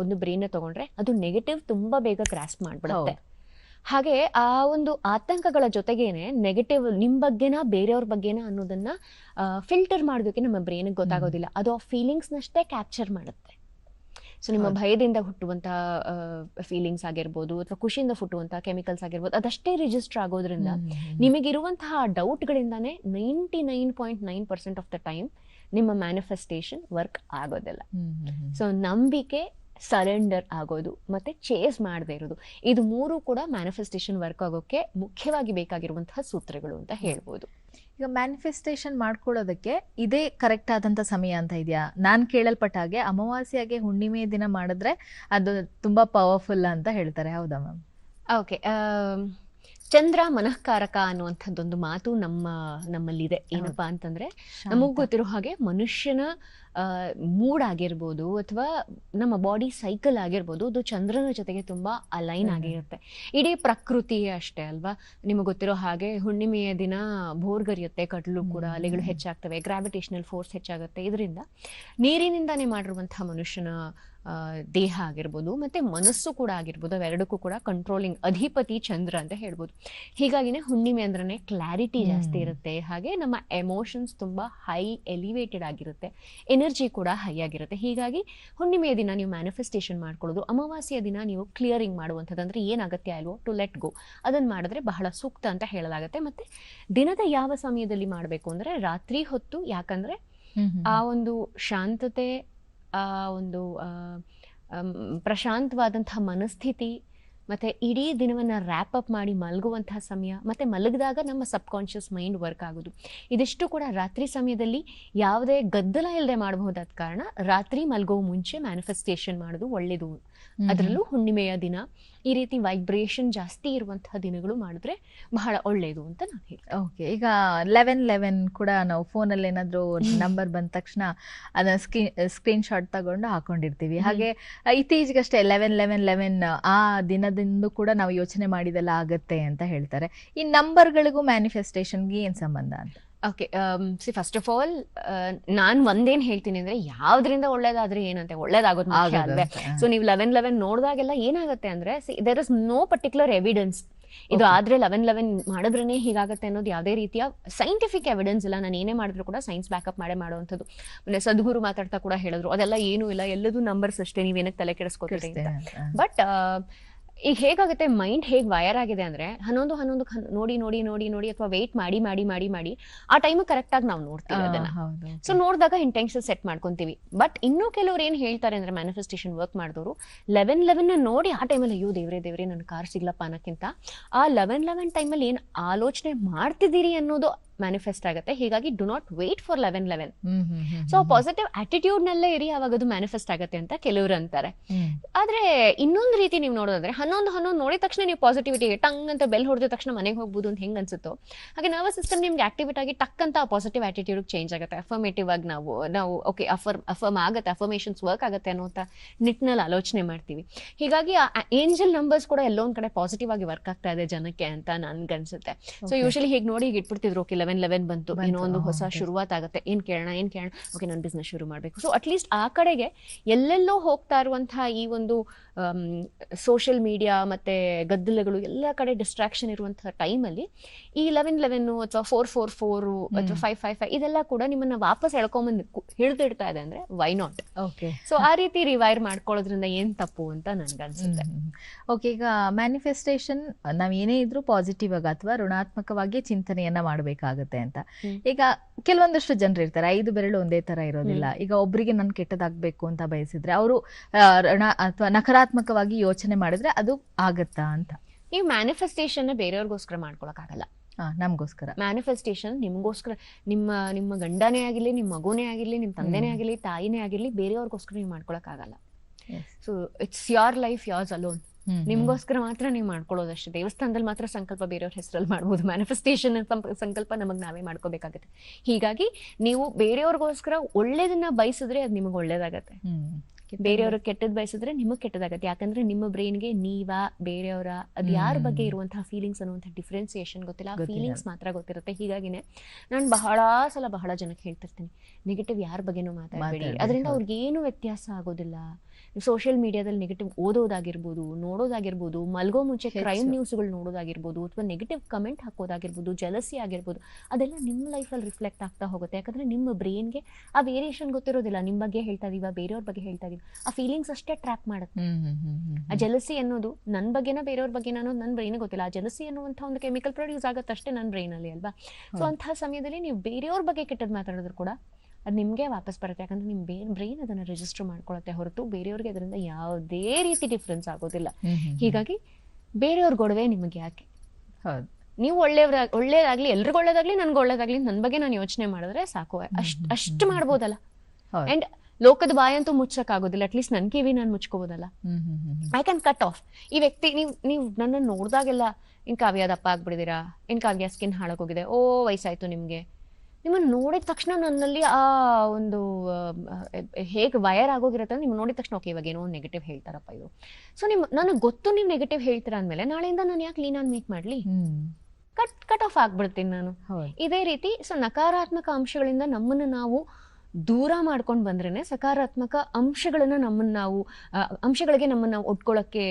ಒಂದು ಬ್ರೈನ್ ತಗೊಂಡ್ರೆ ಅದು ನೆಗೆಟಿವ್ ತುಂಬಾ ಬೇಗ ಕ್ರಾಸ್ ಮಾಡ್ಬಿಡುತ್ತೆ. ಹಾಗೆ ಆ ಒಂದು ಆತಂಕಗಳ ಜೊತೆಗೇನೆ ನೆಗೆಟಿವ್ ನಿಮ್ ಬಗ್ಗೆನ ಬೇರೆಯವ್ರ ಬಗ್ಗೆನ ಅನ್ನೋದನ್ನ ಫಿಲ್ಟರ್ ಮಾಡೋದಕ್ಕೆ ನಮ್ಮ ಬ್ರೈನ್ ಗೊತ್ತಾಗೋದಿಲ್ಲ. ಅದು ಆ ಫೀಲಿಂಗ್ಸ್ ನಷ್ಟೇ ಕ್ಯಾಪ್ಚರ್ ಮಾಡುತ್ತೆ. ಸೊ ನಿಮ್ಮ ಭಯದಿಂದ ಹುಟ್ಟುವಂತಹ ಫೀಲಿಂಗ್ಸ್ ಆಗಿರ್ಬೋದು ಅಥವಾ ಖುಷಿಯಿಂದ ಹುಟ್ಟುವಂತಹ ಕೆಮಿಕಲ್ಸ್ ಆಗಿರ್ಬೋದು ಅದಷ್ಟೇ ರಿಜಿಸ್ಟರ್ ಆಗೋದ್ರಿಂದ. ನಿಮಗಿರುವಂತಹ ಡೌಟ್ಗಳಿಂದಾನೇ ninety nine point nine percent of the time ನಿಮ್ಮ ಮ್ಯಾನಿಫೆಸ್ಟೇಷನ್ ವರ್ಕ್ ಆಗೋದಿಲ್ಲ. ಸೊ ನಂಬಿಕೆ ಸರೆಂಡರ್ ಆಗೋದು ಮತ್ತೆ ಚೇಸ್ ಮಾಡದೇ ಇರೋದು. ಇದು ಮೂರು ಕೂಡ ಮ್ಯಾನಿಫೆಸ್ಟೇಷನ್ ವರ್ಕ್ ಆಗೋಕೆ ಮುಖ್ಯವಾಗಿ ಬೇಕಾಗಿರುವಂತಹ ಸೂತ್ರಗಳು ಅಂತ ಹೇಳ್ಬೋದು. ಈಗ ಮ್ಯಾನಿಫೆಸ್ಟೇಷನ್ ಮಾಡ್ಕೊಳ್ಳೋದಕ್ಕೆ ಇದೇ ಕರೆಕ್ಟ್ ಆದಂತ ಸಮಯ ಅಂತ ಇದೆಯಾ? ನಾನು ಕೇಳಲ್ಪಟ್ಟ ಹಾಗೆ ಅಮಾವಾಸ್ಯಾಗೆ ಹುಣ್ಣಿಮೆ ದಿನ ಮಾಡಿದ್ರೆ ಅದು ತುಂಬಾ ಪವರ್ಫುಲ್ ಅಂತ ಹೇಳ್ತಾರೆ. ಹೌದಾ ಮ್ಯಾಮ್ ಓಕೆ ಚಂದ್ರ ಮನಃಕಾರಕ ಅನ್ನುವಂಥದ್ದೊಂದು ಮಾತು ನಮ್ಮ ನಮ್ಮಲ್ಲಿದೆ. ಏನಪ್ಪಾ ಅಂತಂದ್ರೆ ನಮಗ್ ಗೊತ್ತಿರೋ ಹಾಗೆ ಮನುಷ್ಯನ ಮೂಡ್ ಆಗಿರ್ಬೋದು ಅಥವಾ ನಮ್ಮ ಬಾಡಿ ಸೈಕಲ್ ಆಗಿರ್ಬೋದು ಅದು ಚಂದ್ರನ ಜೊತೆಗೆ ತುಂಬಾ ಅಲೈನ್ ಆಗಿರುತ್ತೆ. ಇಡೀ ಪ್ರಕೃತಿ ಅಷ್ಟೇ ಅಲ್ವಾ? ನಿಮಗೆ ಗೊತ್ತಿರೋ ಹಾಗೆ ಹುಣ್ಣಿಮೆಯ ದಿನ ಭೋರ್ಗರಿಯುತ್ತೆ ಕಡಲು ಕೂಡ ಅಲೆಗಳು ಹೆಚ್ಚಾಗ್ತವೆ ಗ್ರಾವಿಟೇಷನಲ್ ಫೋರ್ಸ್ ಹೆಚ್ಚಾಗುತ್ತೆ. ಇದರಿಂದ ನೀರಿನಿಂದಾನೇ ಮಾಡಿರುವಂತಹ ಮನುಷ್ಯನ ದೇಹ ಆಗಿರ್ಬೋದು ಮತ್ತೆ ಮನಸ್ಸು ಕೂಡ ಆಗಿರ್ಬೋದು ಅವೆರಡಕ್ಕೂ ಕೂಡ ಕಂಟ್ರೋಲಿಂಗ್ ಅಧಿಪತಿ ಚಂದ್ರ ಅಂತ ಹೇಳ್ಬೋದು. ಹೀಗಾಗಿನೇ ಹುಣ್ಣಿಮೆ ಅಂದ್ರೆ ಕ್ಲಾರಿಟಿ ಜಾಸ್ತಿ ಇರುತ್ತೆ. ಹಾಗೆ ನಮ್ಮ ಎಮೋಷನ್ಸ್ ತುಂಬಾ ಹೈ ಎಲಿವೇಟೆಡ್ ಆಗಿರುತ್ತೆ. ಎನರ್ಜಿ ಕೂಡ ಹೈ ಆಗಿರುತ್ತೆ. ಹೀಗಾಗಿ ಹುಣ್ಣಿಮೆಯ ದಿನ ನೀವು ಮ್ಯಾನಿಫೆಸ್ಟೇಷನ್ ಮಾಡ್ಕೊಳ್ಳೋದು ಅಮಾವಾಸ್ಯೆಯ ದಿನ ನೀವು ಕ್ಲಿಯರಿಂಗ್ ಮಾಡುವಂಥದ್ದು ಅಂದರೆ ಏನು ಅಗತ್ಯ ಇಲ್ವೋ ಟು ಲೆಟ್ ಗೋ ಅದನ್ನು ಮಾಡಿದ್ರೆ ಬಹಳ ಸೂಕ್ತ ಅಂತ ಹೇಳಲಾಗುತ್ತೆ. ಮತ್ತು ದಿನದ ಯಾವ ಸಮಯದಲ್ಲಿ ಮಾಡಬೇಕು ಅಂದರೆ ರಾತ್ರಿ ಹೊತ್ತು ಯಾಕಂದರೆ ಆ ಒಂದು ಶಾಂತತೆ ಒಂದು ಪ್ರಶಾಂತವಾದಂತಹ ಮನಸ್ಥಿತಿ, ಮತ್ತೆ ಇಡೀ ದಿನವನ್ನ ರ್ಯಾಪ್ ಅಪ್ ಮಾಡಿ ಮಲಗುವಂತಹ ಸಮಯ, ಮತ್ತೆ ಮಲಗಿದಾಗ ನಮ್ಮ ಸಬ್ ಕಾನ್ಷಿಯಸ್ ಮೈಂಡ್ ವರ್ಕ್ ಆಗೋದು. ಇದಿಷ್ಟು ಕೂಡ ರಾತ್ರಿ ಸಮಯದಲ್ಲಿ ಯಾವುದೇ ಗದ್ದಲ ಇಲ್ಲದೆ ಮಾಡಬಹುದಾದ ಕಾರಣ ರಾತ್ರಿ ಮಲಗೋ ಮುಂಚೆ ಮ್ಯಾನಿಫೆಸ್ಟೇಷನ್ ಮಾಡೋದು ಒಳ್ಳೆಯದು ಅದರಲ್ಲೂ ಹುಣ್ಣಿಮೆಯ ದಿನ. ಈ ರೀತಿ ವೈಬ್ರೇಷನ್ ಜಾಸ್ತಿ ಇರುವಂತಹ ದಿನಗಳು ಮಾಡಿದ್ರೆ ಬಹಳ ಒಳ್ಳೆಯದು ಅಂತ ನಾನು ಹೇಳ್ತೀನಿ. ಓಕೆ ಈಗ ಲೆವೆನ್ ಲೆವೆನ್ ಕೂಡ ನಾವು ಫೋನಲ್ಲಿ ಏನಾದರೂ ನಂಬರ್ ಬಂದ ತಕ್ಷಣ ಅದನ್ನ ಸ್ಕ್ರೀನ್ ಸ್ಕ್ರೀನ್ ಶಾಟ್ ತಗೊಂಡು ಹಾಕೊಂಡಿರ್ತೀವಿ. ಹಾಗೆ ಇತ್ತೀಚೆಗಷ್ಟೇ ಲೆವೆನ್ ಲೆವೆನ್ ಲೆವೆನ್ ಆ ದಿನದಿಂದ ಕೂಡ ನಾವು ಯೋಚನೆ ಮಾಡಿದೆಲ್ಲ ಆಗುತ್ತೆ ಅಂತ ಹೇಳ್ತಾರೆ. ಈ ನಂಬರ್ಗಳಿಗೂ ಮ್ಯಾನಿಫೆಸ್ಟೇಷನ್ಗೆ ಏನು ಸಂಬಂಧ ಅಂತ? Okay see first of all ನಾನು ಒಂದೇನ್ ಹೇಳ್ತೀನಿ ಅಂದ್ರೆ ಯಾವ್ದ್ರಿಂದ ಒಳ್ಳೇದಾದ್ರೆ ಏನಂತೆ ಒಳ್ಳೇದಾಗೋದು ಅಲ್ವೇ? ಸೊ ನೀವು ಲೆವೆನ್ ಲೆವೆನ್ ನೋಡಿದಾಗೆಲ್ಲ ಏನಾಗುತ್ತೆ ಅಂದ್ರೆ there is no particular evidence ಇದು ಆದ್ರೆ ಲೆವೆನ್ ಲೆವೆನ್ ಮಾಡಿದ್ರೇನೆ ಹೀಗಾಗತ್ತೆ ಅನ್ನೋದು ಯಾವುದೇ ರೀತಿಯ ಸೈಂಟಿಫಿಕ್ ಎವಿಡೆನ್ಸ್ ಇಲ್ಲ. ನಾನು ಏನೇ ಮಾಡಿದ್ರು ಕೂಡ ಸೈನ್ಸ್ ಬ್ಯಾಕಪ್ ಮಾಡೇ ಮಾಡುವಂಥದ್ದು. ಮೊನ್ನೆ ಸದ್ಗುರು ಮಾತಾಡ್ತಾ ಕೂಡ ಹೇಳಿದ್ರು. ಅದೆಲ್ಲ ಏನೂ ಇಲ್ಲ. ಎಲ್ಲದೂ ನಂಬರ್ಸ್ ಅಷ್ಟೇ. ನೀವೇನಕ್ಕೆ ತಲೆ ಕೆಡಿಸ್ಕೊತೀರಿ ಅಂತ. ಬಟ್ ಈಗ ಹೇಗಾಗುತ್ತೆ? ಮೈಂಡ್ ಹೇಗೆ ವಯರ್ ಆಗಿದೆ ಅಂದ್ರೆ ಹನ್ನೊಂದು ಹನ್ನೊಂದು ಹನ್- ನೋಡಿ ನೋಡಿ ನೋಡಿ ನೋಡಿ ಅಥವಾ ವೆಯ್ಟ್ ಮಾಡಿ ಮಾಡಿ ಮಾಡಿ ಮಾಡಿ ಆ ಟೈಮ್ ಕರೆಕ್ಟ್ ಆಗಿ ನಾವು ನೋಡ್ತೀವಿ ಅದನ್ನ. ಸೊ ನೋಡಿದಾಗ ಇಂಟೆನ್ಷನ್ ಸೆಟ್ ಮಾಡ್ಕೊಂತೀವಿ. ಬಟ್ ಇನ್ನೂ ಕೆಲವ್ರು ಏನು ಹೇಳ್ತಾರೆ ಅಂದ್ರೆ ಮ್ಯಾನಿಫೆಸ್ಟೇಷನ್ ವರ್ಕ್ ಮಾಡಿದವರು ಲೆವೆನ್ ಲೆವೆನ್ ನೋಡಿ ಆ ಟೈಮಲ್ಲಿ ಅಯ್ಯೋ ದೇವ್ರೆ ದೇವ್ರೆ ನನ್ನ ಕಾರ್ ಸಿಗ್ಲಪ್ಪ ಅನ್ನೋಕ್ಕಿಂತ ಆ ಲೆವೆನ್ ಲೆವೆನ್ ಟೈಮಲ್ಲಿ ಏನು ಆಲೋಚನೆ ಮಾಡ್ತಿದ್ದೀರಿ ಅನ್ನೋದು ಮ್ಯಾನಿಫೆಸ್ಟ್ ಆಗುತ್ತೆ. ಹೀಗಾಗಿ do not wait for eleven eleven so positive attitude ನಲ್ಲೇ ಇರಿ ಅವಾಗ ಅದು ಮ್ಯಾನಿಫೆಸ್ಟ್ ಆಗುತ್ತೆ ಅಂತ ಕೆಲವರು ಅಂತಾರೆ. ಆದ್ರೆ ಇನ್ನೊಂದು ರೀತಿ ನೀವು ನೋಡೋದಾದ್ರೆ ಹನ್ನೊಂದು ಹನ್ನೊಂದು ನೋಡಿದ ತಕ್ಷಣ ನೀವು ಪಾಸಿಟಿವಿಟಿ ಟಂಗ್ ಅಂತ ಬೆಲ್ ಹೊಡೆದ ತಕ್ಷಣ ಮನೆಗೆ ಹೋಗ್ಬೋದು ಅಂತ ಹೆಂಗ್ ಅನ್ಸುತ್ತೋ? ಹಾಗೆ ನರ್ವಸ್ ಸಿಸ್ಟಮ್ ನಿಮ್ಗೆ ಆಕ್ಟಿವೇಟ್ ಆಗಿ ಟಕ್ ಅಂತ ಪಾಸಿಟಿವ್ ಆಟಿಟ್ಯೂಡ್ ಚೇಂಜ್ ಆಗುತ್ತೆ. ಅಫರ್ಮೇಟಿವ್ ಆಗಿ ನಾವು ನಾವು ಓಕೆ ಅಫರ್ ಅಫರ್ಮ್ ಆಗುತ್ತೆ ಅಫರ್ಮೇಷನ್ಸ್ ವರ್ಕ್ ಆಗುತ್ತೆ ಅನ್ನೋಂಥ ನಿಟ್ಟಿನಲ್ಲಿ ಆಲೋಚನೆ ಮಾಡ್ತೀವಿ. ಹೀಗಾಗಿ ಏಂಜಲ್ ನಂಬರ್ಸ್ ಕೂಡ ಎಲ್ಲೊಂದ್ ಕಡೆ ಪಾಸಿಟಿವ್ ಆಗಿ ವರ್ಕ್ ಆಗ್ತಾ ಇದೆ ಜನಕ್ಕೆ ಅಂತ ನನ್ಗನ್ಸುತ್ತೆ. ಸೊ. ಯೂಶಲಿ ಹೀಗೆ ನೋಡಿ ಹೀಗೆ ಇಟ್ಬಿಡ್ತಿದ್ರು ಓಕೆ ಲೆವೆನ್ ಲೆವೆನ್ ಬಂತು. ಏನೋ ಒಂದು ಹೊಸ okay. ಶುರುವಾತ್ ಆಗುತ್ತೆ. ಏನ್ ಕೇಳೋಣ ಏನ್ ಕೇಳೋಣ? ಓಕೆ ನಾನು ಬಿಸ್ನೆಸ್ ಶುರು ಮಾಡಬೇಕು. ಸೊ ಅಟ್ಲೀಸ್ಟ್ ಆ ಕಡೆಗೆ ಎಲ್ಲೆಲ್ಲೋ ಹೋಗ್ತಾ ಇರುವಂತಹ ಈ ಒಂದು ಸೋಷಿಯಲ್ ಮೀಡಿಯಾ ಮತ್ತೆ ಗದ್ದಲಗಳು ಎಲ್ಲ ಕಡೆ ಡಿಸ್ಟ್ರಾಕ್ಷನ್ ಇರುವಂತಹ ಟೈಮಲ್ಲಿ ಈ ಲೆವೆನ್ ಲೆವೆನ್ ಅಥವಾ ಫೋರ್ ಫೋರ್ ಫೋರು ಅಥವಾ. ಫೈವ್ ಫೈವ್ ಫೈವ್ ಇದೆಲ್ಲ ಕೂಡ ನಿಮ್ಮನ್ನ ವಾಪಸ್ ಎಳ್ಕೊಂಬಂದು ಹಿಡಿದಿಡ್ತಾ ಇದೆ ಅಂದ್ರೆ ವೈ ನಾಟ್ ಓಕೆ ಸೊ ಆ ರೀತಿ ರಿವೈರ್ ಮಾಡ್ಕೊಳ್ಳೋದ್ರಿಂದ ಏನ್ ತಪ್ಪು ಅಂತ ನನ್ಗನ್ಸುತ್ತೆ. ಓಕೆ ಈಗ ಮ್ಯಾನಿಫೆಸ್ಟೇಷನ್ ನಾವ್ ಏನೇ ಇದ್ರೂ ಪಾಸಿಟಿವ್ ಆಗ ಅಥವಾ ಋಣಾತ್ಮಕವಾಗಿ ಚಿಂತನೆಯನ್ನ ಮಾಡಬೇಕಾಗತ್ತೆ ಅಂತ. ಈಗ ಕೆಲವೊಂದಷ್ಟು ಜನರು ಇರ್ತಾರೆ ಐದು ಬೆರಳು ಒಂದೇ ತರ ಇರೋದಿಲ್ಲ. ಈಗ ಒಬ್ಬರಿಗೆ ನನ್ ಕೆಟ್ಟದಾಗ್ಬೇಕು ಅಂತ ಬಯಸಿದ್ರೆ ಅವರು ಋಣ ಅಥವಾ ನಕಾರಾತ್ಮಕವಾಗಿ ಯೋಚನೆ ಮಾಡಿದ್ರೆ ಅದು ಆಗತ್ತಾ ಅಂತ. ನೀವು ಮ್ಯಾನಿಫೆಸ್ಟೇಷನ್ ಬೇರೆಯವ್ರಿಗೋಸ್ಕರ ಮಾಡ್ಕೊಳಕ್ಕಾಗಲ್ಲ. ನಮಗೋಸ್ಕರ ನಮ್ಗೋಸ್ಕರ. ಮ್ಯಾನಿಫೆಸ್ಟೇಷನ್ ನಿಮಗೋಸ್ಕರ ನಿಮ್ಮ ನಿಮ್ಮ ಗಂಡನೇ ಆಗಿರ್ಲಿ ನಿಮ್ಮ ಮಗುನೇ ಆಗಿರ್ಲಿ ನಿಮ್ಮ ತಂದೆನೇ. ಆಗಿರ್ಲಿ ತಾಯಿನೇ ಆಗಿರ್ಲಿ ಬೇರೆಯವ್ರಿಗೋಸ್ಕರ ನೀವು ಮಾಡ್ಕೊಳಕ್ಕಾಗಲ್ಲ. So it's your life yours alone. ನಿಮ್ಗೋಸ್ಕರ ಮಾತ್ರ ನೀವು ಮಾಡ್ಕೊಳ್ಳೋದಷ್ಟೇ. ದೇವಸ್ಥಾನದಲ್ಲಿ ಮಾತ್ರ ಸಂಕಲ್ಪ ಬೇರೆಯವ್ರ ಹೆಸರಲ್ಲಿ ಮಾಡ್ಬೋದು. ಮ್ಯಾನಿಫೆಸ್ಟೇಷನ್ ಸಂಕಲ್ಪ ನಮಗೆ ನಾವೇ ಮಾಡ್ಕೋಬೇಕಾಗುತ್ತೆ. ಹೀಗಾಗಿ ನೀವು ಬೇರೆಯವ್ರಿಗೋಸ್ಕರ ಒಳ್ಳೇದನ್ನ ಬಯಸಿದ್ರೆ ಅದು ನಿಮಗೆ ಒಳ್ಳೇದಾಗತ್ತೆ. ಬೇರೆಯವ್ರ ಕೆಟ್ಟದ್ ಬಯಸಿದ್ರೆ ನಿಮಗ್ ಕೆಟ್ಟದಾಗತ್ತೆ. ಯಾಕಂದ್ರೆ ನಿಮ್ಮ ಬ್ರೈನ್ಗೆ ನೀವಾ ಬೇರೆಯವರ ಅದ್ ಯಾರ ಬಗ್ಗೆ ಇರುವಂತಹ ಫೀಲಿಂಗ್ಸ್ ಅನ್ನುವಂಥ ಡಿಫ್ರೆನ್ಸಿಯೇಷನ್ ಗೊತ್ತಿಲ್ಲ. ಆ ಫೀಲಿಂಗ್ಸ್ ಮಾತ್ರ ಗೊತ್ತಿರುತ್ತೆ. ಹೀಗಾಗಿನೇ ನಾನು ಬಹಳ ಸಲ ಬಹಳ ಜನಕ್ಕೆ ಹೇಳ್ತಿರ್ತೀನಿ ನೆಗೆಟಿವ್ ಯಾರ ಬಗ್ಗೆನೂ ಮಾತಾಡಬೇಡಿ. ಅದರಿಂದ. ಅವ್ರಿಗೆ ಏನು ವ್ಯತ್ಯಾಸ ಆಗೋದಿಲ್ಲ. ಸೋಷಿಯಲ್ ಮೀಡಿಯಾದಲ್ಲಿ ನೆಗೆಟಿವ್ ಓದೋದಾಗಿರ್ಬೋದು ನೋಡೋದಾಗಿರ್ಬೋದು ಮಲ್ಗೋ ಮುಂಚೆ. ಕ್ರೈಮ್ ನ್ಯೂಸ್ಗಳು ನೋಡೋದಾಗಿರ್ಬೋದು ಅಥವಾ ನೆಗೆಟಿವ್ ಕಮೆಂಟ್ ಹಾಕೋದಾಗಿರ್ಬೋದು ಜಲಸಿ ಆಗಿರ್ಬೋದು ಅದೆಲ್ಲ ನಿಮ್ಮ ಲೈಫಲ್ಲಿ ರಿಫ್ಲೆಕ್ಟ್ ಆಗ್ತಾ ಹೋಗುತ್ತೆ. ಯಾಕಂದ್ರೆ ನಿಮ್ಮ ಬ್ರೈನ್ಗೆ ಆ ವೇರಿಯೇಷನ್ ಗೊತ್ತಿರೋದಿಲ್ಲ. ನಿಮ್ಮ ಬಗ್ಗೆ ಹೇಳ್ತಾ ಇದೀವ ಬೇರೆಯವ್ರ ಬಗ್ಗೆ ಹೇಳ್ತಾ ಇದೀವಿ. ಆ ಫೀಲಿಂಗ್ಸ್ ಅಷ್ಟೇ ಟ್ರ್ಯಾಪ್ ಮಾಡುತ್ತೆ. ಆ ಜಲಸಿ ಅನ್ನೋದು ನನ್ನ ಬಗ್ಗೆನ ಬೇರೆಯವ್ರ ಬಗ್ಗೆ ಅನ್ನೋದು ನನ್ನ ಬ್ರೈನ್ ಗೊತ್ತಿಲ್ಲ. ಆ ಜಲಸಿ ಅನ್ನುವಂಥ ಒಂದು ಕೆಮಿಕಲ್ ಪ್ರೊಡ್ಯೂಸ್ ಆಗುತ್ತೆ ಅಷ್ಟೇ ನನ್ನ ಬ್ರೈನಲ್ಲಿ ಅಲ್ವಾ? ಸೊ. ಅಂತಹ ಸಮಯದಲ್ಲಿ ನೀವು ಬೇರೆಯವ್ರ ಬಗ್ಗೆ ಕೆಟ್ಟದ್ದು ಮಾತಾಡಿದ್ರು ಕೂಡ ಅದು ನಿಮಗೆ ವಾಪಸ್ ಬರುತ್ತೆ. ಯಾಕಂದ್ರೆ ನಿಮ್ಮ ಬೇರೆ ಬ್ರೈನ್ ಅದನ್ನು ರಿಜಿಸ್ಟರ್ ಮಾಡ್ಕೊಳತ್ತೆ ಹೊರತು ಬೇರೆಯವ್ರಿಗೆ ಅದರಿಂದ ಯಾವುದೇ ರೀತಿ ಡಿಫ್ರೆನ್ಸ್ ಆಗೋದಿಲ್ಲ. ಹೀಗಾಗಿ ಬೇರೆಯವ್ರ ಗೊಡವೆ ನಿಮಗೆ ಯಾಕೆ? ಹೌದು. ನೀವು ಒಳ್ಳೆಯವ್ರ ಒಳ್ಳೇದಾಗ್ಲಿ ಎಲ್ರಿಗೂ ಒಳ್ಳೇದಾಗ್ಲಿ ನನ್ಗೆ ಒಳ್ಳೇದಾಗ್ಲಿ ನನ್ನ ಬಗ್ಗೆ ನಾನು ಯೋಚನೆ ಮಾಡಿದ್ರೆ ಸಾಕು. ಅಷ್ಟ್ ಅಷ್ಟು ಮಾಡ್ಬೋದಲ್ಲ. ಅಂಡ್ ಲೋಕದ ಬಾಯಂತೂ ಮುಚ್ಚಕ್ಕಾಗೋದಿಲ್ಲ ಅಟ್ಲೀಸ್ಟ್ ನನ್ ಕಿವಿ ನಾನು ಮುಚ್ಕೋಬೋದಲ್ಲ. ಐ ಕ್ಯಾನ್ ಕಟ್ ಆಫ್ ಈ ವ್ಯಕ್ತಿ ನೀವು ನೀವು ನನ್ನನ್ನು ನೋಡಿದಾಗೆಲ್ಲ ಇನ್ ಕಾವ್ಯ ದಪ್ಪ ಆಗ್ಬಿಡಿದೀರಾ ಇನ್ ಕಾವ್ಯ ಸ್ಕಿನ್ ಹಾಳಾಗೋಗಿದೆ ಓ ವಯಸ್ಸಾಯ್ತು ನಿಮ್ಗೆ. ನಿಮ್ಮನ್ನು ನೋಡಿದ ತಕ್ಷಣ ನನ್ನಲ್ಲಿ ಆ ಒಂದು ಹೇಗೆ ವಯರ್ ಆಗೋಗಿರುತ್ತೆ ನಿಮ್ಮ ನೋಡಿದ ತಕ್ಷಣ ಓಕೆ ಇವಾಗ ಏನೋ ಒಂದು ನೆಗೆಟಿವ್ ಹೇಳ್ತಾರಪ್ಪ ಇದು ಸೊ ನಿಮ್ ನನಗೆ ಗೊತ್ತು ನೀವು ನೆಗೆಟಿವ್ ಹೇಳ್ತೀರಾ ಅಂದ್ಮೇಲೆ ನಾಳೆಯಿಂದ ನಾನು ಯಾಕೆ ಲೀನಾನ್ ಮೀಟ್ ಮಾಡ್ಲಿ. ಕಟ್ ಕಟ್ ಆಫ್ ಆಗ್ಬಿಡ್ತೀನಿ ನಾನು. ಇದೇ ರೀತಿ ಸೊ ನಕಾರಾತ್ಮಕ ಅಂಶಗಳಿಂದ ನಮ್ಮನ್ನು ನಾವು ದೂರ ಮಾಡ್ಕೊಂಡು ಬಂದ್ರೇನೆ ಸಕಾರಾತ್ಮಕ ಅಂಶಗಳನ್ನ ನಮ್ಮನ್ನ ನಾವು ಅಂಶಗಳಿಗೆ ನಮ್ಮನ್ನ ನಾವು ಒಟ್ಕೊಳ್ಳೋಕ್ಕೆ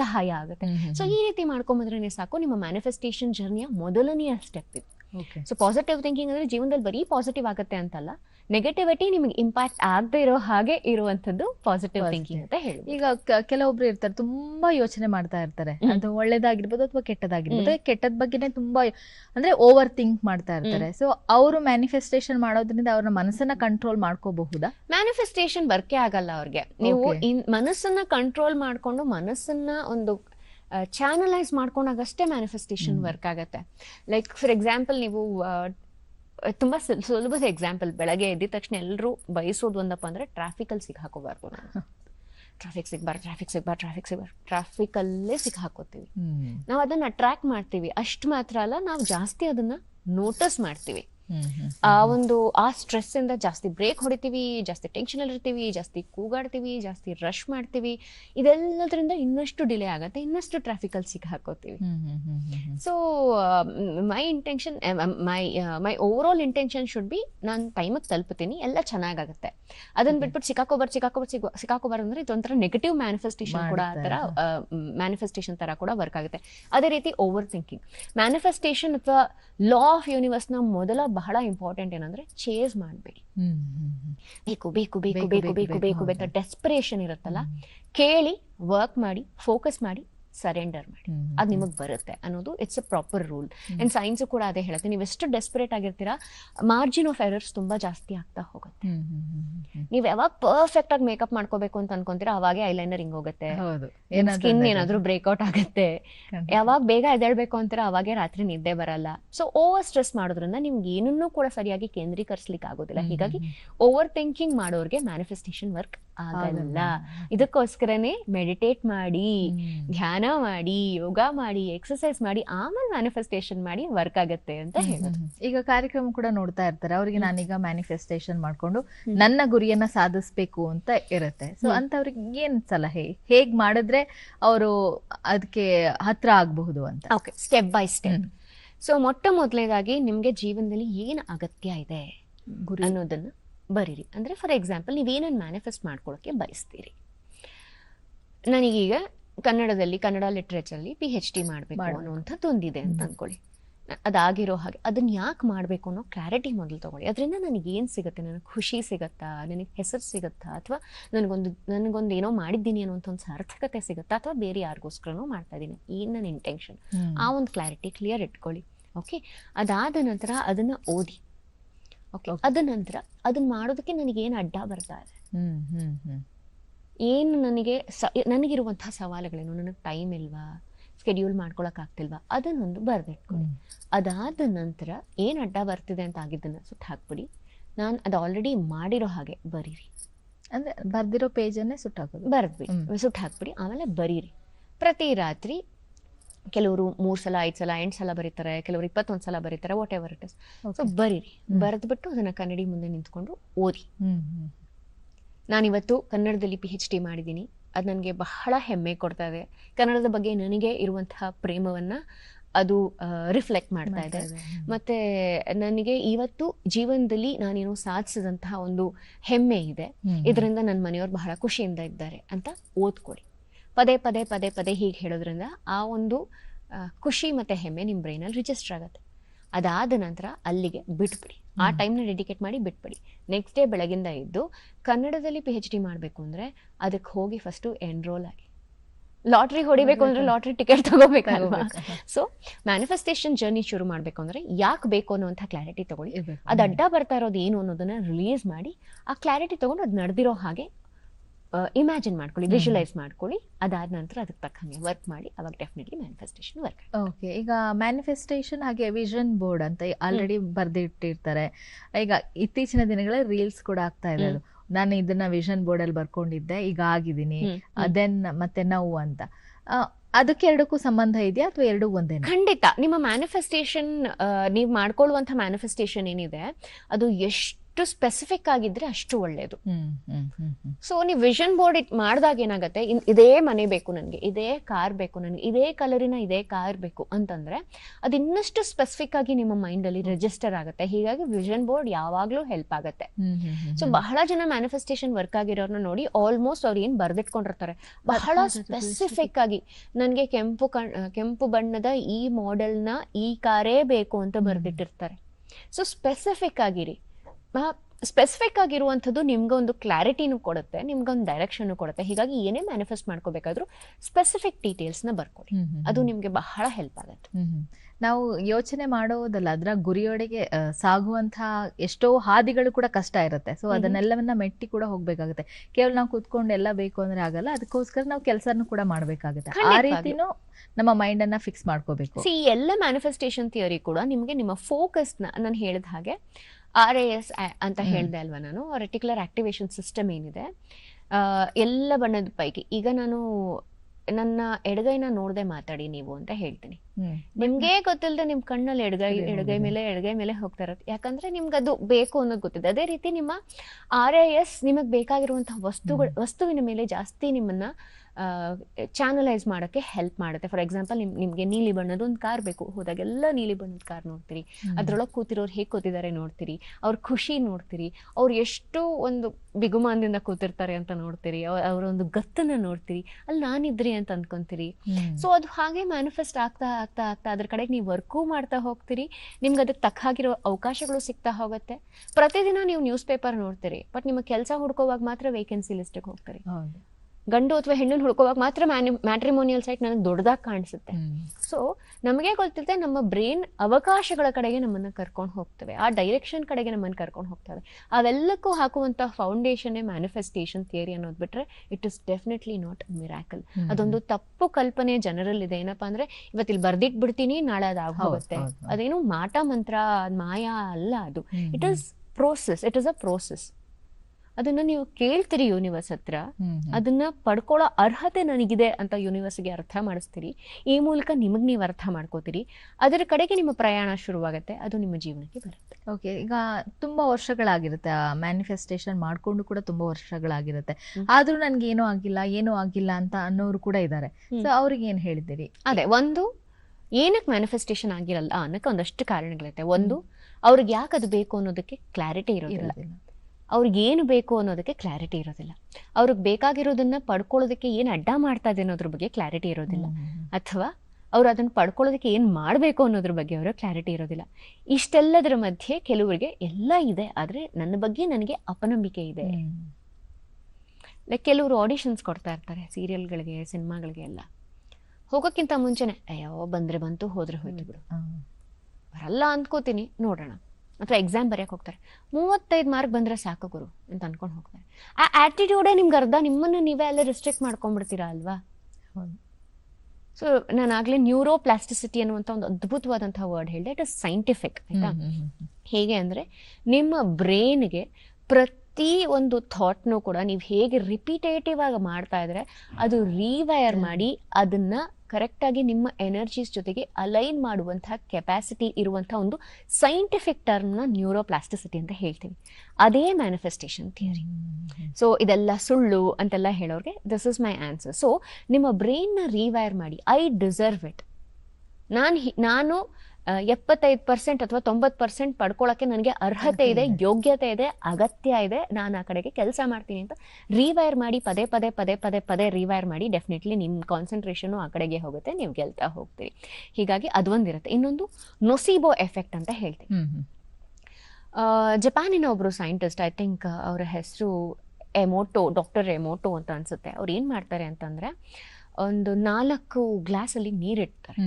ಸಹಾಯ ಆಗುತ್ತೆ. ಸೊ ಈ ರೀತಿ ಮಾಡ್ಕೊಂಬಂದ್ರೇನೆ ಸಾಕು ನಿಮ್ಮ ಮ್ಯಾನಿಫೆಸ್ಟೇಷನ್ ಜರ್ನಿಯ ಮೊದಲನೆಯ ಸ್ಟೆಪ್ ಇದು. ಸೊ ಪಾಸಿಟಿವ್ ಥಿಂಕಿಂಗ್ ಅಂದ್ರೆ ಜೀವನದಲ್ಲಿ ಬರೀ ಪಾಸಿಟಿವ್ ಆಗುತ್ತೆ ಅಂತಲ್ಲ. ನೆಗೆಟಿವಿಟಿ ನಿಮಗೆ ಇಂಪ್ಯಾಕ್ಟ್ ಆಗದೆ ಇರೋ ಹಾಗೆ ಇರುವಂತದ್ದು ಪಾಸಿಟಿವ್ ಥಿಂಕಿಂಗ್ ಅಂತ ಹೇಳಿ ಈಗ ಕೆಲವೊಬ್ರು ಇರ್ತಾರೆ ತುಂಬಾ ಯೋಚನೆ ಮಾಡ್ತಾ ಇರ್ತಾರೆ. ಅದು ಒಳ್ಳೇದಾಗಿರ್ಬೋದು ಅಥವಾ ಕೆಟ್ಟದಾಗಿರ್ಬೋದು. ಕೆಟ್ಟದ ಬಗ್ಗೆನೇ ತುಂಬಾ ಅಂದ್ರೆ ಓವರ್ ಥಿಂಕ್ ಮಾಡ್ತಾ ಇರ್ತಾರೆ. ಸೊ ಅವರು ಮ್ಯಾನಿಫೆಸ್ಟೇಷನ್ ಮಾಡೋದ್ರಿಂದ ಅವ್ರ ಮನಸ್ಸನ್ನ ಕಂಟ್ರೋಲ್ ಮಾಡ್ಕೋಬಹುದಾ? ಮ್ಯಾನಿಫೆಸ್ಟೇಷನ್ ಬರ್ಕೆ ಆಗಲ್ಲ ಅವ್ರಿಗೆ. ನೀವು ಮನಸ್ಸನ್ನ ಕಂಟ್ರೋಲ್ ಮಾಡ್ಕೊಂಡು ಮನಸ್ಸನ್ನ ಒಂದು ಚಾನಲೈಸ್ ಮಾಡ್ಕೊಂಡಾಗಷ್ಟೇ ಮ್ಯಾನಿಫೆಸ್ಟೇಷನ್ ವರ್ಕ್ ಆಗುತ್ತೆ. ಲೈಕ್ ಫಾರ್ ಎಕ್ಸಾಂಪಲ್ ನೀವು ತುಂಬಾ ಸುಲ್- ಸುಲಭದ ಎಕ್ಸಾಂಪಲ್ ಬೆಳಗ್ಗೆ ಎದ್ದ ತಕ್ಷಣ ಎಲ್ಲರೂ ಬಯಸೋದು ಒಂದಪ್ಪ ಅಂದ್ರೆ ಟ್ರಾಫಿಕಲ್ಲಿ ಸಿಕ್ಕಾಕೋಬಾರ್ದು ನಾನು ಟ್ರಾಫಿಕ್ ಸಿಗ್ಬಾರ್ದು ಟ್ರಾಫಿಕ್ ಸಿಗ್ಬಾರ್ದು ಟ್ರಾಫಿಕ್ ಸಿಗ್ಬಾರ್ದು ಟ್ರಾಫಿಕಲ್ಲೇ ಸಿಕ್ಕಾಕೋತೀವಿ ನಾವು ಅದನ್ನ ಅಟ್ರಾಕ್ಟ್ ಮಾಡ್ತೀವಿ. ಅಷ್ಟು ಮಾತ್ರ ಅಲ್ಲ ನಾವು ಜಾಸ್ತಿ ಅದನ್ನ ನೋಟಿಸ್ ಮಾಡ್ತೀವಿ. ಆ ಒಂದು ಆ ಸ್ಟ್ರೆಸ್ ಇಂದ ಜಾಸ್ತಿ ಬ್ರೇಕ್ ಹೊಡಿತೀವಿ ಜಾಸ್ತಿ ಟೆನ್ಷನ್ ಅಲ್ಲಿ ಇರ್ತೀವಿ ಜಾಸ್ತಿ ಕೂಗಾಡ್ತೀವಿ ಜಾಸ್ತಿ ರಶ್ ಮಾಡ್ತೀವಿ. ಇದೆಲ್ಲದ್ರಿಂದ ಇನ್ನಷ್ಟು ಡಿಲೇ ಆಗುತ್ತೆ ಇನ್ನಷ್ಟು ಟ್ರಾಫಿಕ್ ಅಲ್ಲಿ ಸಿಕ್ಕಾಕೋತೀವಿ so my intention my my overall intention should be ನಾನು ಟೈಮಿಗೆ ತಲುಪುತ್ತೀನಿ ಎಲ್ಲ ಚೆನ್ನಾಗಾಗುತ್ತೆ. ಅದನ್ನ. ಬಿಟ್ಬಿಟ್ಟು ಸಿಕ್ಕಾಕೋಬಾರ್ದು ಸಿಗೋ ಸಿಕ್ಕಾಕೋಬಾರ್ದು ಅಂದ್ರೆ ಇದೊಂಥರ ನೆಗೆಟಿವ್ ಮ್ಯಾನಿಫೆಸ್ಟೇಷನ್ ಕೂಡ ಆ ತರ ಮ್ಯಾನಿಫೆಸ್ಟೇಷನ್ ತರ ಕೂಡ ವರ್ಕ್ ಆಗುತ್ತೆ. ಅದೇ ರೀತಿ ಓವರ್ ಥಿಂಕಿಂಗ್ ಮ್ಯಾನಿಫೆಸ್ಟೇಷನ್ ಅಥವಾ ಲಾ ಆಫ್ ಯೂನಿವರ್ಸ್ನ ಮೊದಲ ಬಹಳ ಇಂಪಾರ್ಟೆಂಟ್ ಏನಂದ್ರೆ ಚೇಸ್ ಮಾಡಬೇಡಿ. ಬೇಕು ಬೇಕು ಬೇಕು ಬೇಕು, ಬೇಕು ಬೇಕು, ಬೇಕು ಡೆಸ್ಪಿರೇಷನ್ ಇರುತ್ತಲ್ಲ ಕೇಳಿ ವರ್ಕ್ ಮಾಡಿ ಫೋಕಸ್ ಮಾಡಿ ಸರೆಂಡರ್ ಮಾಡಿ. ಅದು ನಿಮಗೆ ಬರುತ್ತೆ ಅನ್ನೋದು it's a proper rule and science ಕೂಡ ಅದೇ ಹೇಳುತ್ತೆ. ನೀವು ಎಷ್ಟು ಡೆಸ್ಪರೇಟ್ ಆಗಿರ್ತೀರಾ ಮಾರ್ಜಿನ್ ಆಫ್ ಎರರ್ಸ್ ತುಂಬಾ ಜಾಸ್ತಿ ಆಗ್ತಾ ಹೋಗುತ್ತೆ. ನೀವು ಯಾವಾಗ ಪರ್ಫೆಕ್ಟ್ ಆಗಿ ಮೇಕಪ್ ಮಾಡ್ಕೋಬೇಕು ಅಂತ ಅನ್ಕೊಂತೀರಾ ಅವಾಗೆ ಐಲೈನರ್ ಹಿಂಗ್ ಹೋಗುತ್ತೆ. ಹೌದು. ಸ್ಕಿನ್ ಏನಾದ್ರೂ ಬ್ರೇಕ್ಔಟ್ ಆಗುತ್ತೆ. ಯಾವಾಗ ಬೇಗ ಎದ್ದೇಳ್ಬೇಕು ಅಂತೀರಾ ಅವಾಗೆ ರಾತ್ರಿ ನಿದ್ದೆ ಬರಲ್ಲ. ಸೊ ಓವರ್ ಸ್ಟ್ರೆಸ್ ಮಾಡೋದ್ರಿಂದ ನಿಮ್ಗೆ ಏನನ್ನೂ ಕೂಡ ಸರಿಯಾಗಿ ಕೇಂದ್ರೀಕರಿಸ್ಲಿಕ್ಕೆ ಆಗೋದಿಲ್ಲ ಹೀಗಾಗಿ ಓವರ್ ಥಿಂಕಿಂಗ್ ಮಾಡೋರ್ಗೆ ಮ್ಯಾನಿಫೆಸ್ಟೇಷನ್ ವರ್ಕ್ ಆಗಲ್ಲ. ಇದಕ್ಕೋಸ್ಕರನೇ ಮೆಡಿಟೇಟ್ ಮಾಡಿ ಧ್ಯಾನ ಮಾಡಿ ಯೋಗ ಮಾಡಿ ಎಕ್ಸಸೈಸ್ ಮಾಡಿ ಆಮೇಲೆ ಮ್ಯಾನಿಫೆಸ್ಟೇಷನ್ ಮಾಡಿ ವರ್ಕ್ ಆಗತ್ತೆ ಅಂತ ಹೇಳೋದು. ಈಗ ಕಾರ್ಯಕ್ರಮ ಕೂಡ ನೋಡ್ತಾ ಇರ್ತಾರೆ. ಅವರಿಗೆ ನಾನೀಗ ಮ್ಯಾನಿಫೆಸ್ಟೇಷನ್ ಮಾಡ್ಕೊಂಡು ನನ್ನ ಗುರಿಯನ್ನ ಸಾಧಿಸ್ಬೇಕು ಅಂತ ಇರುತ್ತೆ. ಸೊ ಅಂತ ಅಂತವ್ರಿಗೆ ಏನ್ ಸಲಹೆ? ಹೇಗ್ ಮಾಡಿದ್ರೆ ಅವರು ಅದಕ್ಕೆ ಹತ್ರ ಆಗಬಹುದು ಅಂತ? Okay step by step. So ಮೊಟ್ಟ ಮೊದಲೇದಾಗಿ ನಿಮ್ಗೆ ಜೀವನದಲ್ಲಿ ಏನು ಅಗತ್ಯ ಇದೆ ಗುರಿ. ಅನ್ನೋದನ್ನ ಬರೀರಿ. ಅಂದರೆ ಫಾರ್ ಎಕ್ಸಾಂಪಲ್ ನೀವೇನನ್ನು ಮ್ಯಾನಿಫೆಸ್ಟ್ ಮಾಡ್ಕೊಳ್ಳೋಕ್ಕೆ ಬಯಸ್ತೀರಿ. ನನಗೀಗ ಕನ್ನಡದಲ್ಲಿ ಕನ್ನಡ ಲಿಟ್ರೇಚರಲ್ಲಿ ಪಿ ಹೆಚ್ ಡಿ ಮಾಡಬೇಕು. ಅನ್ನುವಂಥದ್ದು ಒಂದಿದೆ ಅಂತ ಅಂದ್ಕೊಳ್ಳಿ ಅದಾಗಿರೋ ಹಾಗೆ ಅದನ್ನ ಯಾಕೆ ಮಾಡಬೇಕು ಅನ್ನೋ ಕ್ಲಾರಿಟಿ ಮೊದಲು ತಗೊಳ್ಳಿ. ಅದರಿಂದ ನನಗೆ ಏನು ಸಿಗುತ್ತೆ? ನನಗೆ ಖುಷಿ ಸಿಗುತ್ತಾ? ನನಗೆ ಹೆಸರು ಸಿಗುತ್ತಾ? ಅಥವಾ ನನಗೊಂದು ನನಗೊಂದು ಏನೋ ಮಾಡಿದ್ದೀನಿ ಅನ್ನೋಂಥ ಒಂದು ಸಾರ್ಥಕತೆ ಸಿಗುತ್ತಾ? ಅಥವಾ ಬೇರೆ ಯಾರಿಗೋಸ್ಕರನೋ ಮಾಡ್ತಾ ಇದ್ದೀನಿ ಏನು ನನ್ನ ಇಂಟೆನ್ಷನ್ ಆ ಒಂದು ಕ್ಲಾರಿಟಿ ಕ್ಲಿಯರ್ ಇಟ್ಕೊಳ್ಳಿ. ಓಕೆ ಅದಾದ ನಂತರ ಅದನ್ನ ಓದಿ. ಓಕೆ. ಅದ ನಂತರ ಅದನ್ನ ಮಾಡೋದಕ್ಕೆ ನನಗೆ ಏನು ಅಡ್ಡ ಬರ್ತಾ ಇದೆ ಏನು ನನಗೆ ಸ ನನಗಿರುವಂತಹ ಸವಾಲುಗಳೇನು? ನನಗೆ ಟೈಮ್ ಇಲ್ವಾ? ಸ್ಕೆಡ್ಯೂಲ್ ಮಾಡ್ಕೊಳಕ್ ಆಗ್ತಿಲ್ವಾ? ಅದನ್ನೊಂದು ಬರ್ಬೇಕು ಅದಾದ ನಂತರ ಏನು ಅಡ್ಡ ಬರ್ತಿದೆ ಅಂತ ಆಗಿದ್ದನ್ನ ಸುಟ್ಟು ಹಾಕ್ಬಿಡಿ. ನಾನು ಅದು ಆಲ್ರೆಡಿ ಮಾಡಿರೋ ಹಾಗೆ ಬರೀರಿ. ಅಂದ್ರೆ ಬರ್ದಿರೋ ಪೇಜನ್ನೇ ಅನ್ನೇ ಸುಟ್ಟಾಕೋದು ಬರೆದ್ಬಿಡಿ. ಹ್ಮ್. ಸುಟ್ಟು ಹಾಕ್ಬಿಡಿ. ಆಮೇಲೆ ಬರೀರಿ. ಪ್ರತಿ ರಾತ್ರಿ ಕೆಲವರು ಮೂರು ಸಲ ಐದು ಸಲ ಎಂಟು ಸಲ ಬರೀತಾರೆ ಕೆಲವರು ಇಪ್ಪತ್ತೊಂದು ಸಲ ಬರೀತಾರೆ whatever it is so. ಬರೀರಿ. ಬರೆದ್ಬಿಟ್ಟು ಅದನ್ನ ಕನ್ನಡಿ ಮುಂದೆ ನಿಂತ್ಕೊಂಡು ಓದಿ. ನಾನಿವತ್ತು ಕನ್ನಡದಲ್ಲಿ ಪಿ ಹೆಚ್ ಡಿ ಮಾಡಿದ್ದೀನಿ. ಅದು ನನಗೆ ಬಹಳ ಹೆಮ್ಮೆ ಕೊಡ್ತಾ ಇದೆ. ಕನ್ನಡದ ಬಗ್ಗೆ ನನಗೆ ಇರುವಂತಹ ಪ್ರೇಮವನ್ನ ಅದು ರಿಫ್ಲೆಕ್ಟ್ ಮಾಡ್ತಾ ಇದೆ. ಮತ್ತೆ ನನಗೆ ಇವತ್ತು ಜೀವನದಲ್ಲಿ ನಾನೇನೋ ಸಾಧಿಸಿದಂತಹ ಒಂದು ಹೆಮ್ಮೆ ಇದೆ. ಇದರಿಂದ ನನ್ನ ಮನೆಯವರು ಬಹಳ ಖುಷಿಯಿಂದ ಇದ್ದಾರೆ ಅಂತ ಓದ್ಕೊಳ್ಳಿ ಪದೇ ಪದೇ ಪದೇ ಪದೇ ಹೀಗೆ ಹೇಳೋದ್ರಿಂದ ಆ ಒಂದು ಖುಷಿ ಮತ್ತೆ ಹೆಮ್ಮೆ ನಿಮ್ಮ ಬ್ರೈನಲ್ಲಿ ರಿಜಿಸ್ಟರ್ ಆಗುತ್ತೆ. ಅದಾದ ನಂತರ ಅಲ್ಲಿಗೆ ಬಿಟ್ಬಿಡಿ. ಆ. ಟೈಮ್ನ ಡೆಡಿಕೇಟ್ ಮಾಡಿ ಬಿಟ್ಬಿಡಿ. ನೆಕ್ಸ್ಟ್ ಡೇ ಬೆಳಗಿಂದ ಇದ್ದು ಕನ್ನಡದಲ್ಲಿ ಪಿ ಎಚ್ ಡಿ ಮಾಡಬೇಕು ಅಂದರೆ ಅದಕ್ಕೆ ಹೋಗಿ ಫಸ್ಟು ಎನ್ರೋಲ್ ಆಗಿ. ಲಾಟ್ರಿ ಹೊಡಿಬೇಕು ಅಂದ್ರೆ ಲಾಟ್ರಿ ಟಿಕೆಟ್ ತಗೋಬೇಕಲ್ವಾ? ತಗೋಬೇಕು. ಸೊ ಮ್ಯಾನಿಫೆಸ್ಟೇಷನ್ ಜರ್ನಿ ಶುರು ಮಾಡಬೇಕು ಅಂದ್ರೆ ಯಾಕೆ ಬೇಕು ಅನ್ನುವಂಥ ಕ್ಲಾರಿಟಿ ತಗೊಳ್ಳಿ. ಅದು ಅಡ್ಡ ಬರ್ತಾ ಇರೋದು ಏನು ಅನ್ನೋದನ್ನ ರಿಲೀಸ್ ಮಾಡಿ ಆ ಕ್ಲಾರಿಟಿ ತಗೊಂಡು ಅದು ನಡೆದಿರೋ ಹಾಗೆ ಇಮ್ಯಾಜಿನ್ ಮಾಡ್ಕೊಳ್ಳಿ. ವಿಜುವಲೈಸ್ ಮಾಡ್ಕೊಳ್ಳಿ. ಅದಾದ ನಂತರ ಅದಕ್ಕೆ ತಕ್ಕಂಗೆ ವರ್ಕ್ ಮಾಡಿ ಅವಾಗ ಡೆಫಿನೆಟ್ಲಿ ಮ್ಯಾನಿಫೆಸ್ಟೇಷನ್ ವರ್ಕ್ ಓಕೆ ಈಗ ಮ್ಯಾನಿಫೆಸ್ಟೇಷನ್ ಹಾಗೆ ವಿಷನ್ ಬೋರ್ಡ್ ಅಂತ ಆಲ್ರೆಡಿ ಬರ್ದಿಟ್ಟಿರ್ತಾರೆ. ಈಗ ಇತ್ತೀಚಿನ ದಿನಗಳಲ್ಲಿ ರೀಲ್ಸ್ ಕೂಡ ಆಗ್ತಾ ಇದೆ ಅದು. ನಾನು ಇದನ್ನ ವಿಷನ್ ಬೋರ್ಡ್ ಅಲ್ಲಿ ಬರ್ಕೊಂಡಿದ್ದೆ ಈಗ ಆಗಿದ್ದೀನಿ ದೆನ್ ಮತ್ತೆ ನೋವು ಅಂತ. ಅದಕ್ಕೆ ಎರಡಕ್ಕೂ ಸಂಬಂಧ ಇದೆಯಾ ಅಥವಾ ಎರಡು ಒಂದೇ ಖಂಡಿತ ನಿಮ್ಮ ಮ್ಯಾನಿಫೆಸ್ಟೇಷನ್ ನೀವು ಮಾಡ್ಕೊಳ್ಳುವಂಥ ಮ್ಯಾನಿಫೆಸ್ಟೇಷನ್ ಏನಿದೆ ಅದು ಎಷ್ಟು ಸ್ಪೆಸಿಫಿಕ್ ಆಗಿದ್ರೆ ಅಷ್ಟು ಒಳ್ಳೇದು. ಸೊ ನೀವು ವಿಷನ್ ಬೋರ್ಡ್ ಇಟ್ ಮಾಡಿದಾಗ ಏನಾಗುತ್ತೆ? ಇದೇ ಮನೆ ಬೇಕು ನನಗೆ ಇದೇ ಕಾರ್ ಬೇಕು ನನಗೆ ಇದೇ ಕಲರಿನ ಇದೇ ಕಾರ್ ಬೇಕು ಅಂತಂದ್ರೆ ಅದು ಇನ್ನಷ್ಟು ಸ್ಪೆಸಿಫಿಕ್ ಆಗಿ ನಿಮ್ಮ ಮೈಂಡ್ ಅಲ್ಲಿ ರಿಜಿಸ್ಟರ್ ಆಗುತ್ತೆ. ಹೀಗಾಗಿ ವಿಷನ್ ಬೋರ್ಡ್ ಯಾವಾಗ್ಲೂ ಹೆಲ್ಪ್ ಆಗುತ್ತೆ. ಸೊ ಬಹಳ ಜನ ಮ್ಯಾನಿಫೆಸ್ಟೇಷನ್ ವರ್ಕ್ ಆಗಿರೋರ್ನ ನೋಡಿ ಆಲ್ಮೋಸ್ಟ್ ಅವ್ರು ಏನ್ ಬರ್ದಿಟ್ಕೊಂಡಿರ್ತಾರೆ. ಬಹಳ ಸ್ಪೆಸಿಫಿಕ್ ಆಗಿ ನನಗೆ ಕೆಂಪು ಕಣ್ ಕೆಂಪು ಬಣ್ಣದ ಈ ಮಾಡೆಲ್ನ ಈ ಕಾರೇ ಬೇಕು ಅಂತ ಬರ್ದಿಟ್ಟಿರ್ತಾರೆ. ಸೊ ಸ್ಪೆಸಿಫಿಕ್ ಆಗಿರಿ. ಸ್ಪೆಸಿಫಿಕ್ ಆಗಿರುವಂಥದ್ದು ನಿಮ್ಗೊಂದು ಕ್ಲಾರಿಟಿನೂ ಕೊಡುತ್ತೆ ನಿಮ್ಗೊಂದು ಡೈರೆಕ್ಷನ್ ಕೊಡುತ್ತೆ. ಹೀಗಾಗಿ ಏನೇ ಮ್ಯಾನಿಫೆಸ್ಟ್ ಮಾಡ್ಕೋಬೇಕಾದ್ರೂ ಸ್ಪೆಸಿಫಿಕ್ ಡೀಟೇಲ್ಸ್ ಬರ್ಕೊಳ್ಳಿ ಹ್ಮ್, ಹ್ಮ್, ಅದು ನಿಮ್ಗೆ ನಿಮಗೆ ಬಹಳ ಹೆಲ್ಪ್ ಆಗುತ್ತೆ. ನಾವು ಯೋಚನೆ ಮಾಡೋದಲ್ಲ ಅದರ ಗುರಿಯೊಡೆಗೆ ಸಾಗುವಂತಹ ಎಷ್ಟೋ ಹಾದಿಗಳು ಕೂಡ ಕಷ್ಟ ಇರುತ್ತೆ. ಸೊ ಅದನ್ನೆಲ್ಲವನ್ನ ಮೆಟ್ಟಿ ಕೂಡ ಹೋಗ್ಬೇಕಾಗುತ್ತೆ. ಕೇವಲ ನಾವು ಕೂತ್ಕೊಂಡು ಎಲ್ಲ ಬೇಕು ಅಂದ್ರೆ ಆಗಲ್ಲ ಅದಕ್ಕೋಸ್ಕರ ನಾವು ಕೆಲಸನೂ ಕೂಡ ಮಾಡ್ಬೇಕಾಗುತ್ತೆ. ಆ. ರೀತಿನೂ ನಮ್ಮ ಮೈಂಡ್ ಅನ್ನ ಫಿಕ್ಸ್ ಮಾಡ್ಕೋಬೇಕು. ಈ ಎಲ್ಲ ಮ್ಯಾನಿಫೆಸ್ಟೇಷನ್ ಥಿಯರಿ ಕೂಡ ನಿಮಗೆ ನಿಮ್ಮ ಫೋಕಸ್ನ ನಾನು ಹೇಳಿದ ಹಾಗೆ ಆರ್ ಎ ಎಸ್ ಅಂತ ಹೇಳ್ದೆ ಅಲ್ವಾ ನಾನು ರೆಟಿಕ್ಯುಲರ್ ಆಕ್ಟಿವೇಶನ್ ಸಿಸ್ಟಮ್ ಏನಿದೆ ಎಲ್ಲ ಬಣ್ಣದ ಪೈಕಿ ಈಗ ನಾನು ನನ್ನ ಎಡಗೈನ ನೋಡದೆ ಮಾತಾಡಿ ನೀವು ಅಂತ ಹೇಳ್ತೀನಿ. ನಿಮ್ಗೆ ಗೊತ್ತಿಲ್ಲದೆ ನಿಮ್ ಕಣ್ಣಲ್ಲಿ ಎಡಗೈ ಎಡಗೈ ಮೇಲೆ. ಎಡಗೈ ಮೇಲೆ ಹೋಗ್ತಾ ಇರತ್ತೆ ಯಾಕಂದ್ರೆ ನಿಮ್ಗೆ ಅದು ಬೇಕು ಅನ್ನೋದು ಗೊತ್ತಿದೆ. ಅದೇ ರೀತಿ ನಿಮ್ಮ ಆರ್ ಐ ಎಸ್ ನಿಮಗೆ ಬೇಕಾಗಿರುವಂತಹ ವಸ್ತುಗಳು ವಸ್ತುವಿನ ಮೇಲೆ ಜಾಸ್ತಿ ನಿಮ್ಮನ್ನ ಚಾನಲೈಸ್ ಮಾಡೋಕ್ಕೆ ಹೆಲ್ಪ್ ಮಾಡುತ್ತೆ. ಫಾರ್ ಎಕ್ಸಾಂಪಲ್ ನಿಮ್ ನಿಮಗೆ ನೀಲಿ ಬಣ್ಣದ ಒಂದು ಕಾರ್ ಬೇಕು. ಹೋದಾಗೆಲ್ಲ ನೀಲಿ ಬಣ್ಣದ ಕಾರ್ ನೋಡ್ತೀರಿ. ಅದರೊಳಗೆ ಕೂತಿರೋರು ಹೇಗೆ ಕೂತಿದ್ದಾರೆ ನೋಡ್ತೀರಿ. ಅವ್ರ ಖುಷಿ ನೋಡ್ತೀರಿ. ಅವ್ರು ಎಷ್ಟು ಒಂದು ಬಿಗುಮಾನದಿಂದ ಕೂತಿರ್ತಾರೆ ಅಂತ ನೋಡ್ತೀರಿ. ಅವ- ಅವರ ಒಂದು ಗತ್ತನ್ನ ನೋಡ್ತೀರಿ. ಅಲ್ಲಿ ನಾನಿದ್ರಿ ಅಂತ ಅಂದ್ಕೊಂತೀರಿ. ಸೊ ಅದು ಹಾಗೆ ಮ್ಯಾನಿಫೆಸ್ಟ್ ಆಗ್ತಾ ಆಗ್ತಾ ಆಗ್ತಾ ಅದ್ರ ಕಡೆಗೆ ನೀವು ವರ್ಕು ಮಾಡ್ತಾ ಹೋಗ್ತೀರಿ. ನಿಮ್ಗೆ ಅದಕ್ಕೆ ತಕ್ಕ ಹಾಗಿರೋ ಅವಕಾಶಗಳು ಸಿಗ್ತಾ ಹೋಗುತ್ತೆ. ಪ್ರತಿದಿನ ನೀವು ನ್ಯೂಸ್ ಪೇಪರ್ ನೋಡ್ತೀರಿ. ಬಟ್ ನಿಮ್ಮ ಕೆಲಸ ಹುಡ್ಕೋವಾಗ ಮಾತ್ರ ವೇಕೆನ್ಸಿ ಲಿಸ್ಟಿಗೆ ಹೋಗ್ತೀರಿ. ಗಂಡು ಅಥವಾ ಹೆಣ್ಣನ್ನು ಹುಡ್ಕೋವಾಗ ಮಾತ್ರ ಮ್ಯಾಟ್ರಿಮೋನಿಯಲ್ ಸೈಟ್ ನನಗೆ ದೊಡ್ಡದಾಗಿ ಕಾಣಿಸುತ್ತೆ. ಸೊ ನಮಗೆ ಗೊತ್ತಿರುತ್ತೆ ನಮ್ಮ ಬ್ರೈನ್ ಅವಕಾಶಗಳ ಕಡೆಗೆ ನಮ್ಮನ್ನ ಕರ್ಕೊಂಡು ಹೋಗ್ತವೆ. ಆ ಡೈರೆಕ್ಷನ್ ಕಡೆಗೆ ನಮ್ಮನ್ನು ಕರ್ಕೊಂಡು ಹೋಗ್ತವೆ. ಅವೆಲ್ಲಕ್ಕೂ ಹಾಕುವಂತ ಫೌಂಡೇಶನ್ ಮ್ಯಾನಿಫೆಸ್ಟೇಷನ್ ಥಿಯರಿ ಅನ್ನೋದು ಬಿಟ್ರೆ it is definitely not miracle. ಅದೊಂದು ತಪ್ಪು ಕಲ್ಪನೆ ಜನರಲ್ಲಿದೆ ಏನಪ್ಪಾ ಅಂದ್ರೆ ಇವತ್ತಿಲ್ಲಿ ಬರ್ದಿಟ್ ಬಿಡ್ತೀನಿ ನಾಳೆ ಅದು ಆಗೋಗುತ್ತೆ. ಅದೇನು ಮಾಟ ಮಂತ್ರ ಮಾಯಾ ಅಲ್ಲ ಅದು. It is process it is a process ಅದನ್ನ ನೀವು ಕೇಳ್ತೀರಿ ಯೂನಿವರ್ಸ್ ಹತ್ರ. ಅದನ್ನ ಪಡ್ಕೊಳ್ಳೋ ಅರ್ಹತೆ ನನಗಿದೆ ಅಂತ ಯೂನಿವರ್ಸ್ಗೆ ಅರ್ಥ ಮಾಡಿಸ್ತೀರಿ. ಈ ಮೂಲಕ ನಿಮಗ್ ನೀವು ಅರ್ಥ ಮಾಡ್ಕೋತೀರಿ. ಅದರ ಕಡೆಗೆ ನಿಮ್ಮ ಪ್ರಯಾಣ ಶುರುವಾಗುತ್ತೆ. ಅದು ನಿಮ್ಮ ಜೀವನಕ್ಕೆ ಬರುತ್ತೆ. ಓಕೆ ಈಗ ತುಂಬಾ ವರ್ಷಗಳಾಗಿರುತ್ತೆ. ಮ್ಯಾನಿಫೆಸ್ಟೇಷನ್ ಮಾಡ್ಕೊಂಡು ಕೂಡ ತುಂಬಾ ವರ್ಷಗಳಾಗಿರುತ್ತೆ. ಆದ್ರೂ ನನ್ಗೆ ಏನೂ ಆಗಿಲ್ಲ ಏನೂ ಆಗಿಲ್ಲ ಅಂತ ಅನ್ನೋರು ಕೂಡ ಇದ್ದಾರೆ. ಸೊ ಅವ್ರಿಗೆ ಏನ್ ಹೇಳಿದ್ದೀರಿ? ಅದೇ ಒಂದು ಏನಕ್ಕೆ ಮ್ಯಾನಿಫೆಸ್ಟೇಷನ್ ಆಗಿರಲ್ಲ ಅನ್ನಕ್ಕೆ ಒಂದಷ್ಟು ಕಾರಣಗಳಿರುತ್ತೆ. ಒಂದು ಅವ್ರಿಗೆ ಯಾಕೆ ಅದು ಬೇಕು ಅನ್ನೋದಕ್ಕೆ ಕ್ಲಾರಿಟಿ ಇರೋದಿಲ್ಲ. ಅವ್ರಿಗೆ ಏನು ಬೇಕು ಅನ್ನೋದಕ್ಕೆ ಕ್ಲಾರಿಟಿ ಇರೋದಿಲ್ಲ. ಅವ್ರಿಗೆ ಬೇಕಾಗಿರೋದನ್ನ ಪಡ್ಕೊಳ್ಳೋದಕ್ಕೆ ಏನು ಅಡ್ಡ ಮಾಡ್ತಾ ಇದೆ ಅನ್ನೋದ್ರ ಬಗ್ಗೆ ಕ್ಲಾರಿಟಿ ಇರೋದಿಲ್ಲ. ಅಥವಾ ಅವ್ರು ಅದನ್ನು ಪಡ್ಕೊಳ್ಳೋದಕ್ಕೆ ಏನು ಮಾಡಬೇಕು ಅನ್ನೋದ್ರ ಬಗ್ಗೆ ಅವರ ಕ್ಲಾರಿಟಿ ಇರೋದಿಲ್ಲ. ಇಷ್ಟೆಲ್ಲದರ ಮಧ್ಯೆ ಕೆಲವರಿಗೆ ಎಲ್ಲ ಇದೆ ಆದರೆ ನನ್ನ ಬಗ್ಗೆ ನನಗೆ ಅಪನಂಬಿಕೆ ಇದೆ. ಲೈಕ್ ಕೆಲವರು ಆಡಿಷನ್ಸ್ ಕೊಡ್ತಾ ಇರ್ತಾರೆ ಸೀರಿಯಲ್ಗಳಿಗೆ ಸಿನಿಮಾಗಳಿಗೆ ಎಲ್ಲ. ಹೋಗೋಕ್ಕಿಂತ ಮುಂಚೆನೆ ಅಯ್ಯೋ ಬಂದ್ರೆ ಬಂತು ಹೋದ್ರೆ ಹೋಯ್ತು ಬಿಡು. ಬರಲ್ಲ ಅಂದ್ಕೋತೀನಿ ನೋಡೋಣ. ಅಥವಾ ಎಕ್ಸಾಮ್ ಬರೆಯಕ್ಕೆ ಹೋಗ್ತಾರೆ. ಮೂವತ್ತೈದು ಮಾರ್ಕ್ ಬಂದ್ರೆ ಸಾಕು ಗುರು ಅಂತ ಅನ್ಕೊಂಡು ಹೋಗ್ತಾರೆ. ಆ ಆಟಿಟ್ಯೂಡೇ ನಿಮ್ಗೆ ಅರ್ಧ ನಿಮ್ಮನ್ನು ನೀವೇ ಅಲ್ಲೇ ರಿಸ್ಟ್ರಿಕ್ಟ್ ಮಾಡ್ಕೊಂಡ್ಬಿಡ್ತೀರಾ ಅಲ್ವಾ. ಸೊ ನಾನು ಆಗಲೇ ನ್ಯೂರೋ ಪ್ಲಾಸ್ಟಿಸಿಟಿ ಅನ್ನುವಂಥ ಒಂದು ಅದ್ಭುತವಾದಂತಹ ವರ್ಡ್ ಹೇಳಿದೆ. ಇಟ್ ಇಸ್ ಸೈಂಟಿಫಿಕ್ ಆಯ್ತಾ. ಹೇಗೆ ಅಂದರೆ ನಿಮ್ಮ ಬ್ರೈನ್ಗೆ ಪ್ರತಿ ಒಂದು ಥಾಟ್ನು ಕೂಡ ನೀವು ಹೇಗೆ ರಿಪಿಟೇಟಿವ್ ಆಗಿ ಮಾಡ್ತಾ ಇದ್ರೆ ಅದು ರೀವೈರ್ ಮಾಡಿ ಅದನ್ನ ಕರೆಕ್ಟಾಗಿ ನಿಮ್ಮ ಎನರ್ಜೀಸ್ ಜೊತೆಗೆ ಅಲೈನ್ ಮಾಡುವಂತಹ ಕೆಪಾಸಿಟಿ ಇರುವಂಥ ಒಂದು ಸೈಂಟಿಫಿಕ್ ಟರ್ಮ್ನ ನ್ಯೂರೋಪ್ಲಾಸ್ಟಿಸಿಟಿ ಅಂತ ಹೇಳ್ತೀವಿ. ಅದೇ ಮ್ಯಾನಿಫೆಸ್ಟೇಷನ್ ಥಿಯರಿ ಸೊ ಇದೆಲ್ಲ ಸುಳ್ಳು ಅಂತೆಲ್ಲ ಹೇಳೋರಿಗೆ this is my answer so ನಿಮ್ಮ ಬ್ರೈನ್ನ ರೀವೈರ್ ಮಾಡಿ ಐ ಡಿಸರ್ವ್ ಇಟ್ ನಾನು ನಾನು ಎಪ್ಪತ್ತೈದು ಪರ್ಸೆಂಟ್ ಅಥವಾ ತೊಂಬತ್ತು ಪರ್ಸೆಂಟ್ ಪಡ್ಕೊಳಕ್ಕೆ ನನಗೆ ಅರ್ಹತೆ ಇದೆ. ಯೋಗ್ಯತೆ ಇದೆ ಅಗತ್ಯ ಇದೆ. ನಾನು ಆ ಕಡೆಗೆ ಕೆಲಸ ಮಾಡ್ತೀನಿ ಅಂತ ರಿವೈರ್ ಮಾಡಿ ಪದೇ ಪದೇ ಪದೇ ಪದೇ ಪದೇ ರಿವೈರ್ ಮಾಡಿ ಡೆಫಿನೆಟ್ಲಿ ನಿಮ್ಮ ಕಾನ್ಸಂಟ್ರೇಷನು ಆ ಕಡೆಗೆ ಹೋಗುತ್ತೆ ನೀವು ಗೆಲ್ತಾ ಹೋಗ್ತೀರಿ. ಹೀಗಾಗಿ ಅದೊಂದಿರುತ್ತೆ ಇನ್ನೊಂದು ನೊಸಿಬೋ ಎಫೆಕ್ಟ್ ಅಂತ ಹೇಳ್ತೀವಿ ಜಪಾನಿನ ಒಬ್ಬರು ಸೈಂಟಿಸ್ಟ್ ಐ ಥಿಂಕ್ ಅವರ ಹೆಸರು ಎಮೋಟೋ ಡಾಕ್ಟರ್ ಎಮೋಟೋ ಅಂತ ಅನ್ಸುತ್ತೆ. ಅವ್ರು ಏನು ಮಾಡ್ತಾರೆ ಅಂತಂದರೆ ಒಂದು ನಾಲ್ಕು ಗ್ಲಾಸಲ್ಲಿ ನೀರಿಡ್ತಾರೆ.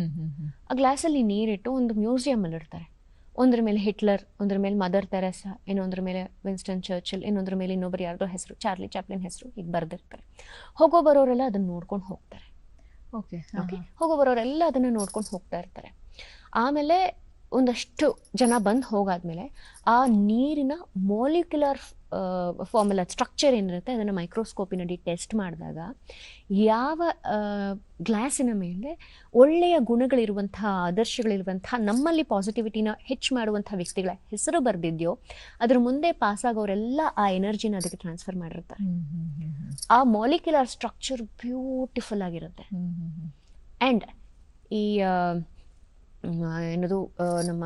ಆ ಗ್ಲಾಸಲ್ಲಿ ನೀರಿಟ್ಟು ಒಂದು ಮ್ಯೂಸಿಯಂ ಅಲ್ಲಿ ಇಡ್ತಾರೆ ಒಂದ್ರ ಮೇಲೆ ಹಿಟ್ಲರ್ ಒಂದ್ರ ಮೇಲೆ ಮದರ್ ತೆರೆಸಾ ಇನ್ನೊಂದ್ರ ಮೇಲೆ ವಿನ್ಸ್ಟನ್ ಚರ್ಚಿಲ್ ಇನ್ನೊಂದ್ರ ಮೇಲೆ ಇನ್ನೊಬ್ಬರು ಯಾರ್ದೋ ಹೆಸರು ಚಾರ್ಲಿ ಚಾಪ್ಲಿನ್ ಹೆಸರು ಈಗ ಬರ್ದಿರ್ತಾರೆ. ಹೋಗೋ ಬರೋರೆಲ್ಲ ಅದನ್ನ ನೋಡ್ಕೊಂಡು ಹೋಗ್ತಾರೆ. ಓಕೆ ಓಕೆ ಹೋಗೋ ಬರೋರೆಲ್ಲ ಅದನ್ನ ನೋಡ್ಕೊಂಡು ಹೋಗ್ತಾ ಇರ್ತಾರೆ. ಆಮೇಲೆ ಒಂದಷ್ಟು ಜನ ಬಂದು ಹೋಗಾದ್ಮೇಲೆ ಆ ನೀರಿನ ಮಾಲಿಕ್ಯುಲರ್ ಫಾರ್ಮುಲಾ ಸ್ಟ್ರಕ್ಚರ್ ಏನಿರುತ್ತೆ ಅದನ್ನು ಮೈಕ್ರೋಸ್ಕೋಪಿನಡಿ ಟೆಸ್ಟ್ ಮಾಡಿದಾಗ ಯಾವ ಗ್ಲಾಸಿನ ಮೇಲೆ ಒಳ್ಳೆಯ ಗುಣಗಳಿರುವಂಥ ಆದರ್ಶಗಳಿರುವಂಥ ನಮ್ಮಲ್ಲಿ ಪಾಸಿಟಿವಿಟಿನ ಹೆಚ್ಚು ಮಾಡುವಂಥ ವ್ಯಕ್ತಿಗಳ ಹೆಸರು ಬರೆದಿದೆಯೋ ಅದ್ರ ಮುಂದೆ ಪಾಸ್ ಆಗೋರೆಲ್ಲ ಆ ಎನರ್ಜಿನ ಅದಕ್ಕೆ ಟ್ರಾನ್ಸ್ಫರ್ ಮಾಡಿರ್ತಾರೆ. ಆ ಮಾಲಿಕ್ಯುಲರ್ ಸ್ಟ್ರಕ್ಚರ್ ಬ್ಯೂಟಿಫುಲ್ ಆಗಿರುತ್ತೆ. ಆ್ಯಂಡ್ ಈ ಏನದು ನಮ್ಮ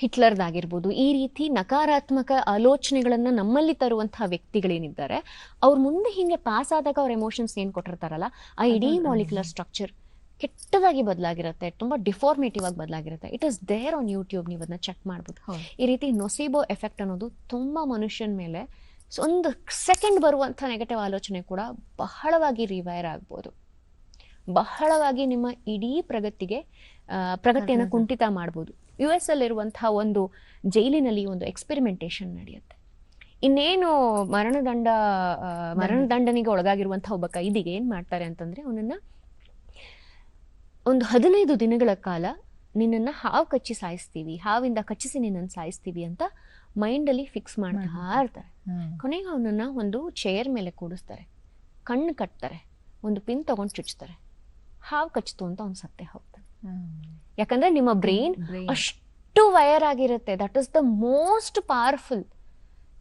ಹಿಟ್ಲರ್ದಾಗಿರ್ಬೋದು ಈ ರೀತಿ ನಕಾರಾತ್ಮಕ ಆಲೋಚನೆಗಳನ್ನು ನಮ್ಮಲ್ಲಿ ತರುವಂತಹ ವ್ಯಕ್ತಿಗಳೇನಿದ್ದಾರೆ ಅವ್ರ ಮುಂದೆ ಹಿಂಗೆ ಪಾಸ್ ಆದಾಗ ಅವ್ರ ಎಮೋಷನ್ಸ್ ಏನು ಕೊಟ್ಟಿರ್ತಾರಲ್ಲ ಆ ಇಡೀ ಮಾಲಿಕ್ಯುಲರ್ ಸ್ಟ್ರಕ್ಚರ್ ಕೆಟ್ಟದಾಗಿ ಬದಲಾಗಿರುತ್ತೆ ತುಂಬ ಡಿಫಾರ್ಮೇಟಿವ್ ಆಗಿ ಬದಲಾಗಿರುತ್ತೆ. It is there on YouTube ನೀವು ಅದನ್ನ ಚೆಕ್ ಮಾಡ್ಬೋದು. ಈ ರೀತಿ ನೊಸಿಬೋ ಎಫೆಕ್ಟ್ ಅನ್ನೋದು ತುಂಬ ಮನುಷ್ಯನ ಮೇಲೆ ಒಂದು ಸೆಕೆಂಡ್ ಬರುವಂಥ ನೆಗೆಟಿವ್ ಆಲೋಚನೆ ಕೂಡ ಬಹಳವಾಗಿ ರಿವೈರ್ ಆಗ್ಬೋದು. ಬಹಳವಾಗಿ ನಿಮ್ಮ ಇಡೀ ಪ್ರಗತಿಗೆ ಆ, ಪ್ರಗತಿಯನ್ನು ಕುಂಠಿತ ಮಾಡ್ಬೋದು. ಯು ಎಸ್ ಅಲ್ಲಿರುವಂತಹ ಒಂದು ಜೈಲಿನಲ್ಲಿ ಒಂದು ಎಕ್ಸ್ಪೆರಿಮೆಂಟೇಷನ್ ನಡೆಯುತ್ತೆ. ಇನ್ನೇನು ಮರಣದಂಡ ಮರಣದಂಡನೆಗೆ ಒಳಗಾಗಿರುವಂತಹ ಒಬ್ಬ ಕೈದಿಗೆ ಏನ್ ಮಾಡ್ತಾರೆ ಅಂತಂದ್ರೆ ಅವನನ್ನ ಒಂದು ಹದಿನೈದು ದಿನಗಳ ಕಾಲ ನಿನ್ನನ್ನ ಹಾವು ಕಚ್ಚಿ ಸಾಯಿಸ್ತೀವಿ ಹಾವಿಂದ ಕಚ್ಚಿಸಿ ನಿನ್ನನ್ನು ಸಾಯಿಸ್ತೀವಿ ಅಂತ ಮೈಂಡಲ್ಲಿ ಫಿಕ್ಸ್ ಮಾಡ್ತಾ. ಇರ್ತಾರೆ. ಕೊನೆಗೆ ಅವನನ್ನ ಒಂದು ಚೇರ್ ಮೇಲೆ ಕೂಡಿಸ್ತಾರೆ. ಕಣ್ಣು ಕಟ್ತಾರೆ. ಒಂದು ಪಿನ್ ತಗೊಂಡು ಚುಚ್ತಾರೆ. ಹಾವು ಕಚ್ತು ಅಂತ ಅವ್ನು ಸತ್ತೆ ಹೋಗ್ತಾನೆ. ಯಾಕಂದ್ರೆ ನಿಮ್ಮ ಬ್ರೈನ್. ಅಷ್ಟು ವಯರ್ ಆಗಿರುತ್ತೆ that is the most powerful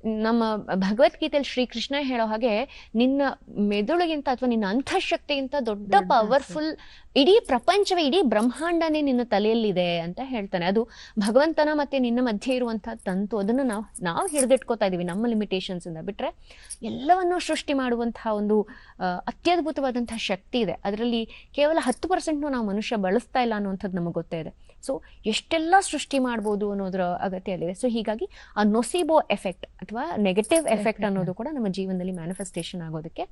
ನಮ್ಮ ಭಗವದ್ಗೀತೆಯಲ್ಲಿ ಶ್ರೀಕೃಷ್ಣ ಹೇಳೋ ಹಾಗೆ ನಿನ್ನ ಮೆದುಳಿಗಿಂತ ಅಥವಾ ನಿನ್ನ ಅಂತಃಶಕ್ತಿಗಿಂತ ದೊಡ್ಡ ಪವರ್ಫುಲ್ ಇಡೀ ಪ್ರಪಂಚವೇ ಇಡೀ ಬ್ರಹ್ಮಾಂಡನೇ ನಿನ್ನ ತಲೆಯಲ್ಲಿದೆ ಅಂತ ಹೇಳ್ತಾನೆ. ಅದು ಭಗವಂತನ ಮತ್ತೆ ನಿನ್ನ ಮಧ್ಯೆ ಇರುವಂತಹ ತಂತು ಅದನ್ನು ನಾವು ನಾವು ಹಿಡಿದಿಟ್ಕೋತಾ ಇದೀವಿ ನಮ್ಮ ಲಿಮಿಟೇಷನ್ಸ್ ಇಂದ. ಬಿಟ್ರೆ ಎಲ್ಲವನ್ನು ಸೃಷ್ಟಿ ಮಾಡುವಂತಹ ಒಂದು ಅತ್ಯದ್ಭುತವಾದಂತಹ ಶಕ್ತಿ ಇದೆ. ಅದರಲ್ಲಿ ಕೇವಲ ಹತ್ತು ಪರ್ಸೆಂಟ್ನು ನಾವು ಮನುಷ್ಯ ಬಳಸ್ತಾ ಇಲ್ಲ ಅನ್ನುವಂಥದ್ದು ನಮಗೆ ಗೊತ್ತೇ ಇದೆ. ಸೊ ಎಷ್ಟೆಲ್ಲ ಸೃಷ್ಟಿ ಮಾಡ್ಬೋದು ಅನ್ನೋದ್ರ ಅಗತ್ಯ ಅಲ್ಲಿದೆ. ಸೊ ಹೀಗಾಗಿ ಆ ನೊಸಿಬೋ ಎಫೆಕ್ಟ್ ಅಥವಾ ನೆಗೆಟಿವ್ ಎಫೆಕ್ಟ್ ಅನ್ನೋದು ಕೂಡ ನಮ್ಮ ಜೀವನದಲ್ಲಿ ಮ್ಯಾನಿಫೆಸ್ಟೇಷನ್ ಆಗೋದಕ್ಕೆ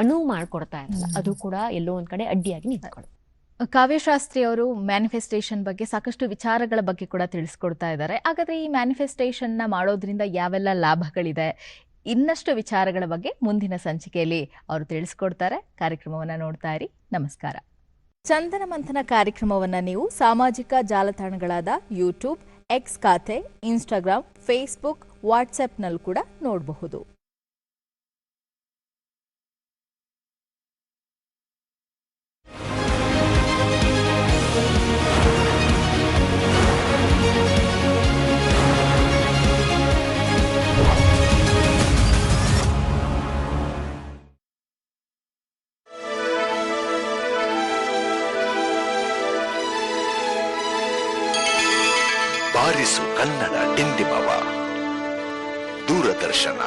ಅಣು ಮಾಡ್ಕೊಡ್ತಾ ಇರಲ್ಲ. ಅದು ಕೂಡ ಎಲ್ಲೋ ಒಂದ್ ಕಡೆ ಅಡ್ಡಿಯಾಗಿ ನಿಂತ್ಕೊಳ್ಳುತ್ತೆ. ಕಾವ್ಯಶಾಸ್ತ್ರಿ ಅವರು ಮ್ಯಾನಿಫೆಸ್ಟೇಷನ್ ಬಗ್ಗೆ ಸಾಕಷ್ಟು ವಿಚಾರಗಳ ಬಗ್ಗೆ ಕೂಡ ತಿಳಿಸ್ಕೊಡ್ತಾ ಇದ್ದಾರೆ. ಹಾಗಾದ್ರೆ ಈ ಮ್ಯಾನಿಫೆಸ್ಟೇಷನ್ನ ಮಾಡೋದ್ರಿಂದ ಯಾವೆಲ್ಲ ಲಾಭಗಳಿದೆ ಇನ್ನಷ್ಟು ವಿಚಾರಗಳ ಬಗ್ಗೆ ಮುಂದಿನ ಸಂಚಿಕೆಯಲ್ಲಿ ಅವರು ತಿಳಿಸ್ಕೊಡ್ತಾರೆ. ಕಾರ್ಯಕ್ರಮವನ್ನು ನೋಡ್ತಾ ಇರಿ. ನಮಸ್ಕಾರ. ಚಂದನ ಮಂಥನ ಕಾರ್ಯಕ್ರಮವನ್ನು ನೀವು ಸಾಮಾಜಿಕ ಜಾಲತಾಣಗಳಾದ ಯೂಟ್ಯೂಬ್ ಎಕ್ಸ್ ಖಾತೆ ಇನ್ಸ್ಟಾಗ್ರಾಮ್ ಫೇಸ್ಬುಕ್ ವಾಟ್ಸಪ್ನಲ್ಲೂ ಕೂಡ ನೋಡಬಹುದು. ಕನ್ನಡ ಟಿಂಡಿಮವ ದೂರದರ್ಶನ.